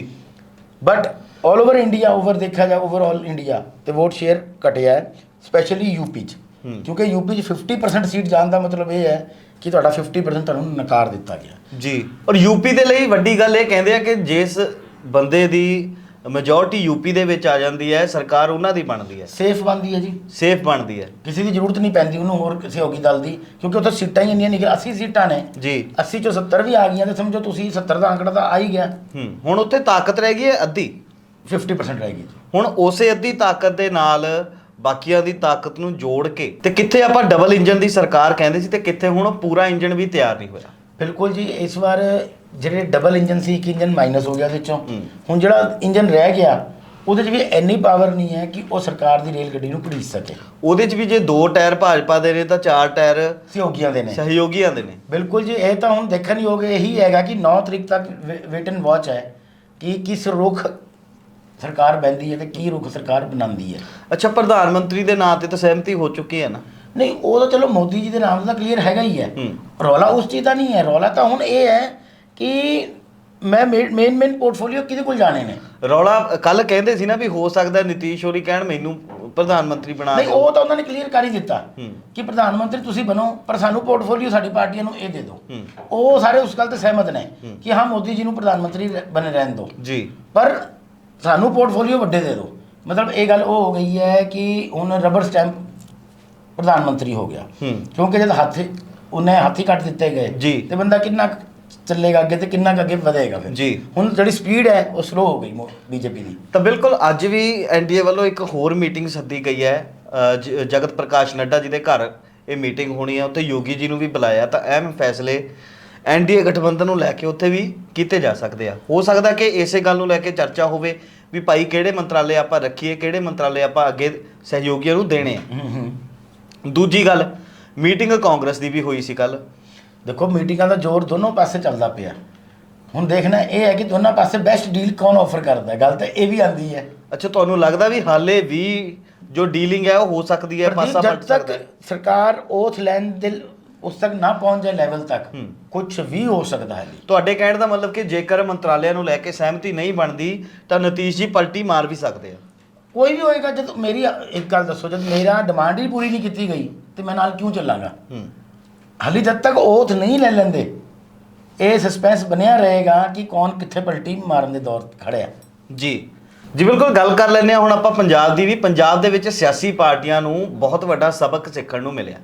but all over India over ਦੇਖਿਆ ਜਾਏ ਓਵਰਆਲ ਇੰਡੀਆ ਤੇ ਵੋਟ ਸ਼ੇਅਰ ਘਟਿਆ ਹੈ ਸਪੈਸ਼ਲੀ ਯੂਪੀ ਚ। ਕਿਉਂਕਿ ਯੂਪੀ ਚ 50% ਸੀਟ ਜਾਣ ਦਾ ਮਤਲਬ ਇਹ ਹੈ ਕਿ ਤੁਹਾਡਾ 50% ਤੁਹਾਨੂੰ ਨਕਾਰ ਦਿੱਤਾ ਗਿਆ। ਜੀ ਔਰ ਯੂਪੀ ਦੇ ਲਈ ਵੱਡੀ ਗੱਲ ਇਹ ਕਹਿੰਦੇ ਆ ਕਿ ਜਿਸ ਬੰਦੇ ਦੀ ਮੈਜੋਰਟੀ ਯੂਪੀ ਦੇ ਵਿੱਚ ਆ ਜਾਂਦੀ ਹੈ ਸਰਕਾਰ ਉਹਨਾਂ ਦੀ ਬਣਦੀ ਹੈ। ਸੇਫ ਬਣਦੀ ਹੈ ਜੀ। ਸੇਫ ਬਣਦੀ ਹੈ। ਕਿਸੇ ਦੀ ਜ਼ਰੂਰਤ ਨਹੀਂ ਪੈਂਦੀ ਉਹਨੂੰ ਹੋਰ ਕਿਸੇ ਹੋਗੀ ਦਲ ਦੀ ਕਿਉਂਕਿ ਉੱਥੇ ਸੀਟਾਂ ਹੀ ਇੰਨੀਆਂ ਨਹੀਂ 80 ਸੀਟਾਂ ਨੇ। ਜੀ। 80 ਚੋਂ 70 ਵੀ ਆ ਗਈਆਂ ਤੇ ਸਮਝੋ ਤੁਸੀਂ 70 ਦਾ ਅੰਕੜਾ ਤਾਂ ਆ ਹੀ ਗਿਆ। ਹੂੰ ਹੁਣ ਉੱਥੇ ਤਾਕਤ ਰਹਿ ਗਈ ਹੈ ਅੱਧੀ? 50% ਰਹਿ ਗਈ ਜੀ। ਹੁਣ ਉਸੇ ਅੱਧੀ ਤਾਕਤ ਦੇ ਨਾਲ ਬਾਕੀਆਂ ਦੀ ਤਾਕਤ ਨੂੰ ਜੋੜ ਕੇ ਤੇ ਕਿੱਥੇ ਆਪਾਂ ਡਬਲ ਇੰਜਨ ਦੀ ਸਰਕਾਰ ਕਹਿੰਦੇ ਸੀ ਤੇ ਕਿੱਥੇ ਹੁਣ ਪੂਰਾ ਇੰਜਨ ਵੀ ਤਿਆਰ ਨਹੀਂ ਹੋਇਆ। ਬਿਲਕੁਲ ਜੀ ਇਸ ਵਾਰ ਜਿਹੜੇ ਡਬਲ ਇੰਜਨ ਸੀ ਇੱਕ ਇੰਜਨ ਮਾਈਨਸ ਹੋ ਗਿਆ ਉਹਦੇ ਚੋਂ ਹੂੰ। ਹੁਣ ਜਿਹੜਾ ਇੰਜਨ ਰਹਿ ਗਿਆ ਉਹਦੇ 'ਚ ਵੀ ਇੰਨੀ ਪਾਵਰ ਨਹੀਂ ਹੈ ਕਿ ਉਹ ਸਰਕਾਰ ਦੀ ਰੇਲ ਗੱਡੀ ਨੂੰ ਘੜੀਸ ਸਕੇ। ਉਹਦੇ 'ਚ ਵੀ ਜੇ ਦੋ ਟਾਇਰ ਭਾਜਪਾ ਦੇ ਨੇ ਤਾਂ ਚਾਰ ਟਾਇਰ ਸਹਿਯੋਗੀਆਂ ਦੇ ਨੇ। ਸਹਿਯੋਗੀਆਂ ਦੇ ਨੇ। ਬਿਲਕੁਲ ਜੀ ਇਹ ਤਾਂ ਹੁਣ ਦੇਖਣ ਯੋਗ ਇਹੀ ਹੈਗਾ ਕਿ 9 ਤਰੀਕ ਤੱਕ ਵੇਟ ਐਂਡ ਵਾਚ ਹੈ ਕਿ ਕਿਸ ਰੁਖ ਸਰਕਾਰ ਬੈਂਦੀ ਹੈ ਤੇ ਕੀ ਰੁਖ ਸਰਕਾਰ ਬਣਾਉਂਦੀ ਹੈ? ਅੱਛਾ ਪ੍ਰਧਾਨ ਮੰਤਰੀ ਦੇ ਨਾਂ ਤੇ ਤਾਂ ਸਹਿਮਤੀ ਹੋ ਚੁੱਕੀ ਹੈ ਨਾ। ਨਹੀਂ ਉਹ ਤਾਂ ਚਲੋ ਮੋਦੀ ਜੀ ਦੇ ਨਾਮ ਦਾ ਕਲੀਅਰ ਹੈਗਾ ਹੀ ਹੈ। ਰੌਲਾ ਉਸ ਚੀਜ਼ ਦਾ ਨਹੀਂ ਹੈ। ਰੌਲਾ ਤਾਂ ਹੁਣ ਇਹ ਹੈ ਕਿ ਮੈਂ ਮੇਨ ਮੇਨ ਪੋਰਟਫੋਲੀਓ ਕਿਹਦੇ ਕੋਲ ਜਾਣੇ ਨੇ? ਰੌਲਾ ਕੱਲ ਕਹਿੰਦੇ ਸੀ ਨਾ ਵੀ ਹੋ ਸਕਦਾ ਨਿਤੀਸ਼ ਹੋਰੀ ਕਹਿਣ ਮੈਨੂੰ ਪ੍ਰਧਾਨ ਮੰਤਰੀ ਬਣਾ ਨਹੀਂ ਉਹ ਤਾਂ ਉਹਨਾਂ ਨੇ ਕਲੀਅਰ ਕਰ ਹੀ ਦਿੱਤਾ। ਕਿ ਪ੍ਰਧਾਨ ਮੰਤਰੀ ਤੁਸੀਂ ਬਣੋ ਪਰ ਸਾਨੂੰ ਪੋਰਟਫੋਲੀਓ ਸਾਡੀ ਪਾਰਟੀਆਂ ਨੂੰ ਇਹ ਦੇ ਦਿਓ। ਉਹ ਸਾਰੇ ਉਸ ਗੱਲ ਤੇ ਸਹਿਮਤ ਨੇ ਕਿ ਹਾਂ ਮੋਦੀ ਜੀ ਨੂੰ ਪ੍ਰਧਾਨ ਮੰਤਰੀ ਬਣੇ ਰਹਿਣ ਦਿਓ। ਜੀ। ਪਰ ਸਾਨੂੰ ਪੋਰਟਫੋਲੀਓ ਵੱਡੇ ਦੇ ਦਿਓ। ਮਤਲਬ ਇਹ ਗੱਲ ਉਹ ਹੋ ਗਈ ਹੈ ਕਿ ਹੁਣ ਰਬਰ ਸਟੈਂਪ ਪ੍ਰਧਾਨ ਮੰਤਰੀ ਹੋ ਗਿਆ। ਕਿਉਂਕਿ ਜਦ ਹੱਥ ਉਹਨੇ ਹੱਥੀ ਕੱਟ ਦਿੱਤੇ ਗਏ। ਤੇ ਬੰਦਾ ਕਿੰਨਾ ਚੱਲੇਗਾ ਅੱਗੇ ਤੇ ਕਿੰਨਾ ਕੁ ਅੱਗੇ ਵਧੇਗਾ ਫਿਰ। ਜੀ। ਹੁਣ ਜਿਹੜੀ ਸਪੀਡ ਹੈ ਉਹ ਸਲੋ ਹੋ ਗਈ ਬੀਜੇਪੀ ਦੀ। ਤਾਂ ਬਿਲਕੁਲ ਅੱਜ ਵੀ ਐਨਡੀਏ ਵੱਲੋਂ ਇੱਕ ਹੋਰ ਮੀਟਿੰਗ ਸੱਦੀ ਗਈ ਹੈ। ਜਗਤ ਪ੍ਰਕਾਸ਼ ਨੱਡਾ ਜੀ ਦੇ ਘਰ ਇਹ ਮੀਟਿੰਗ ਹੋਣੀ ਹੈ। ਉੱਥੇ ਯੋਗੀ ਜੀ ਨੂੰ ਵੀ ਬੁਲਾਇਆ। ਤਾਂ ਅਹਿਮ ਫੈਸਲੇ ਐਨਡੀਏ ਗਠਬੰਧਨ ਨੂੰ ਲੈ ਕੇ ਉੱਥੇ ਵੀ ਕੀਤੇ ਜਾ ਸਕਦੇ ਆ। ਹੋ ਸਕਦਾ ਕਿ ਇਸੇ ਗੱਲ ਨੂੰ ਲੈ ਕੇ ਚਰਚਾ ਹੋਵੇ ਵੀ ਭਾਈ ਕਿਹੜੇ ਮੰਤਰਾਲੇ ਆਪਾਂ ਰੱਖੀਏ ਕਿਹੜੇ ਮੰਤਰਾਲੇ ਆਪਾਂ ਅੱਗੇ ਸਹਿਯੋਗੀਆਂ ਨੂੰ ਦੇਣੇ ਆ। ਦੂਜੀ ਗੱਲ ਮੀਟਿੰਗ ਕਾਂਗਰਸ ਦੀ ਵੀ ਹੋਈ ਸੀ ਕੱਲ ਦੇਖੋ ਮੀਟਿੰਗਾਂ ਦਾ ਜ਼ੋਰ ਦੋਨੋਂ ਪਾਸੇ ਚੱਲਦਾ ਪਿਆ। ਹੁਣ ਦੇਖਣਾ ਇਹ ਹੈ ਕਿ ਦੋਨਾਂ ਪਾਸੇ ਬੈਸਟ ਡੀਲ ਕੌਣ ਆਫਰ ਕਰਦਾ ਗੱਲ ਤਾਂ ਇਹ ਵੀ ਆਂਦੀ ਹੈ। ਅੱਛਾ ਤੁਹਾਨੂੰ ਲੱਗਦਾ ਵੀ ਹਾਲੇ ਵੀ ਜੋ ਡੀਲਿੰਗ ਹੈ ਉਹ ਹੋ ਸਕਦੀ ਹੈ ਪਾਸਾ ਪਲਟ ਸਕਦਾ ਤੱਕ ਹੈ ਸਰਕਾਰ ਉਸ ਲੈਣ ਦੇ ਉਸ ਤੱਕ ਨਾ ਪਹੁੰਚ ਜਾਏ ਲੈਵਲ ਤੱਕ। ਕੁਝ ਵੀ ਹੋ ਸਕਦਾ ਹੈ ਤੁਹਾਡੇ ਕਹਿਣ ਦਾ ਮਤਲਬ ਕਿ ਜੇਕਰ ਮੰਤਰਾਲਿਆਂ ਨੂੰ ਲੈ ਕੇ ਸਹਿਮਤੀ ਨਹੀਂ ਬਣਦੀ ਤਾਂ ਨਤੀਸ਼ ਜੀ ਪਲਟੀ ਮਾਰ ਵੀ ਸਕਦੇ ਆ। ਕੋਈ ਵੀ ਹੋਏਗਾ ਜਦ ਮੇਰੀ ਇੱਕ ਗੱਲ ਦੱਸੋ ਜਦ ਮੇਰਾ ਡਿਮਾਂਡ ਹੀ ਪੂਰੀ ਨਹੀਂ ਕੀਤੀ ਗਈ ਤੇ ਮੈਂ ਨਾਲ ਕਿਉਂ ਚੱਲਾਂਗਾ? ਹਾਲੇ ਜਦ ਤੱਕ ਓਥ ਨਹੀਂ ਲੈ ਲੈਂਦੇ ਇਹ ਸਸਪੈਂਸ ਬਣਿਆ ਰਹੇਗਾ ਕਿ ਕੌਣ ਕਿੱਥੇ ਪਲਟੀ ਮਾਰਨ ਦੇ ਦੌਰ ਖੜਿਆ। ਜੀ। ਜੀ ਬਿਲਕੁਲ ਗੱਲ ਕਰ ਲੈਂਦੇ ਹਾਂ ਹੁਣ ਆਪਾਂ ਪੰਜਾਬ ਦੀ ਵੀ ਪੰਜਾਬ ਦੇ ਵਿੱਚ ਸਿਆਸੀ ਪਾਰਟੀਆਂ ਨੂੰ ਬਹੁਤ ਵੱਡਾ ਸਬਕ ਸਿੱਖਣ ਨੂੰ ਮਿਲਿਆ।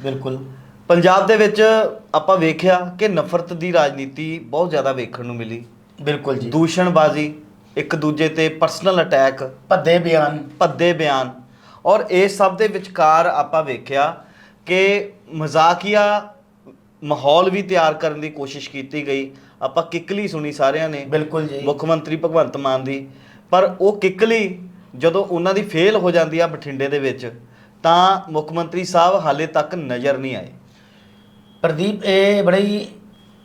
ਬਿਲਕੁਲ। ਪੰਜਾਬ ਦੇ ਵਿੱਚ ਆਪਾਂ ਵੇਖਿਆ ਕਿ ਨਫ਼ਰਤ ਦੀ ਰਾਜਨੀਤੀ ਬਹੁਤ ਜ਼ਿਆਦਾ ਵੇਖਣ ਨੂੰ ਮਿਲੀ। ਬਿਲਕੁਲ ਜੀ। ਦੂਸ਼ਣਬਾਜ਼ੀ ਇੱਕ ਦੂਜੇ ਤੇ ਪਰਸਨਲ ਅਟੈਕ ਭੱਦੇ ਬਿਆਨ। ਭੱਦੇ ਬਿਆਨ। ਔਰ ਇਸ ਸਭ ਦੇ ਵਿਚਕਾਰ ਆਪਾਂ ਵੇਖਿਆ ਕਿ ਮਜ਼ਾਕੀਆ ਮਾਹੌਲ ਵੀ ਤਿਆਰ ਕਰਨ ਦੀ ਕੋਸ਼ਿਸ਼ ਕੀਤੀ ਗਈ। ਆਪਾਂ ਕਿੱਕਲੀ ਸੁਣੀ ਸਾਰਿਆਂ ਨੇ। ਬਿਲਕੁਲ ਜੀ। ਮੁੱਖ ਮੰਤਰੀ ਭਗਵੰਤ ਮਾਨ ਦੀ। ਪਰ ਉਹ ਕਿੱਕਲੀ ਜਦੋਂ ਉਹਨਾਂ ਦੀ ਫੇਲ ਹੋ ਜਾਂਦੀ ਆ ਬਠਿੰਡੇ ਦੇ ਵਿੱਚ ਤਾਂ ਮੁੱਖ ਮੰਤਰੀ ਸਾਹਿਬ ਹਾਲੇ ਤੱਕ ਨਜ਼ਰ ਨਹੀਂ ਆਏ। ਪ੍ਰਦੀਪ ਇਹ ਬੜੀ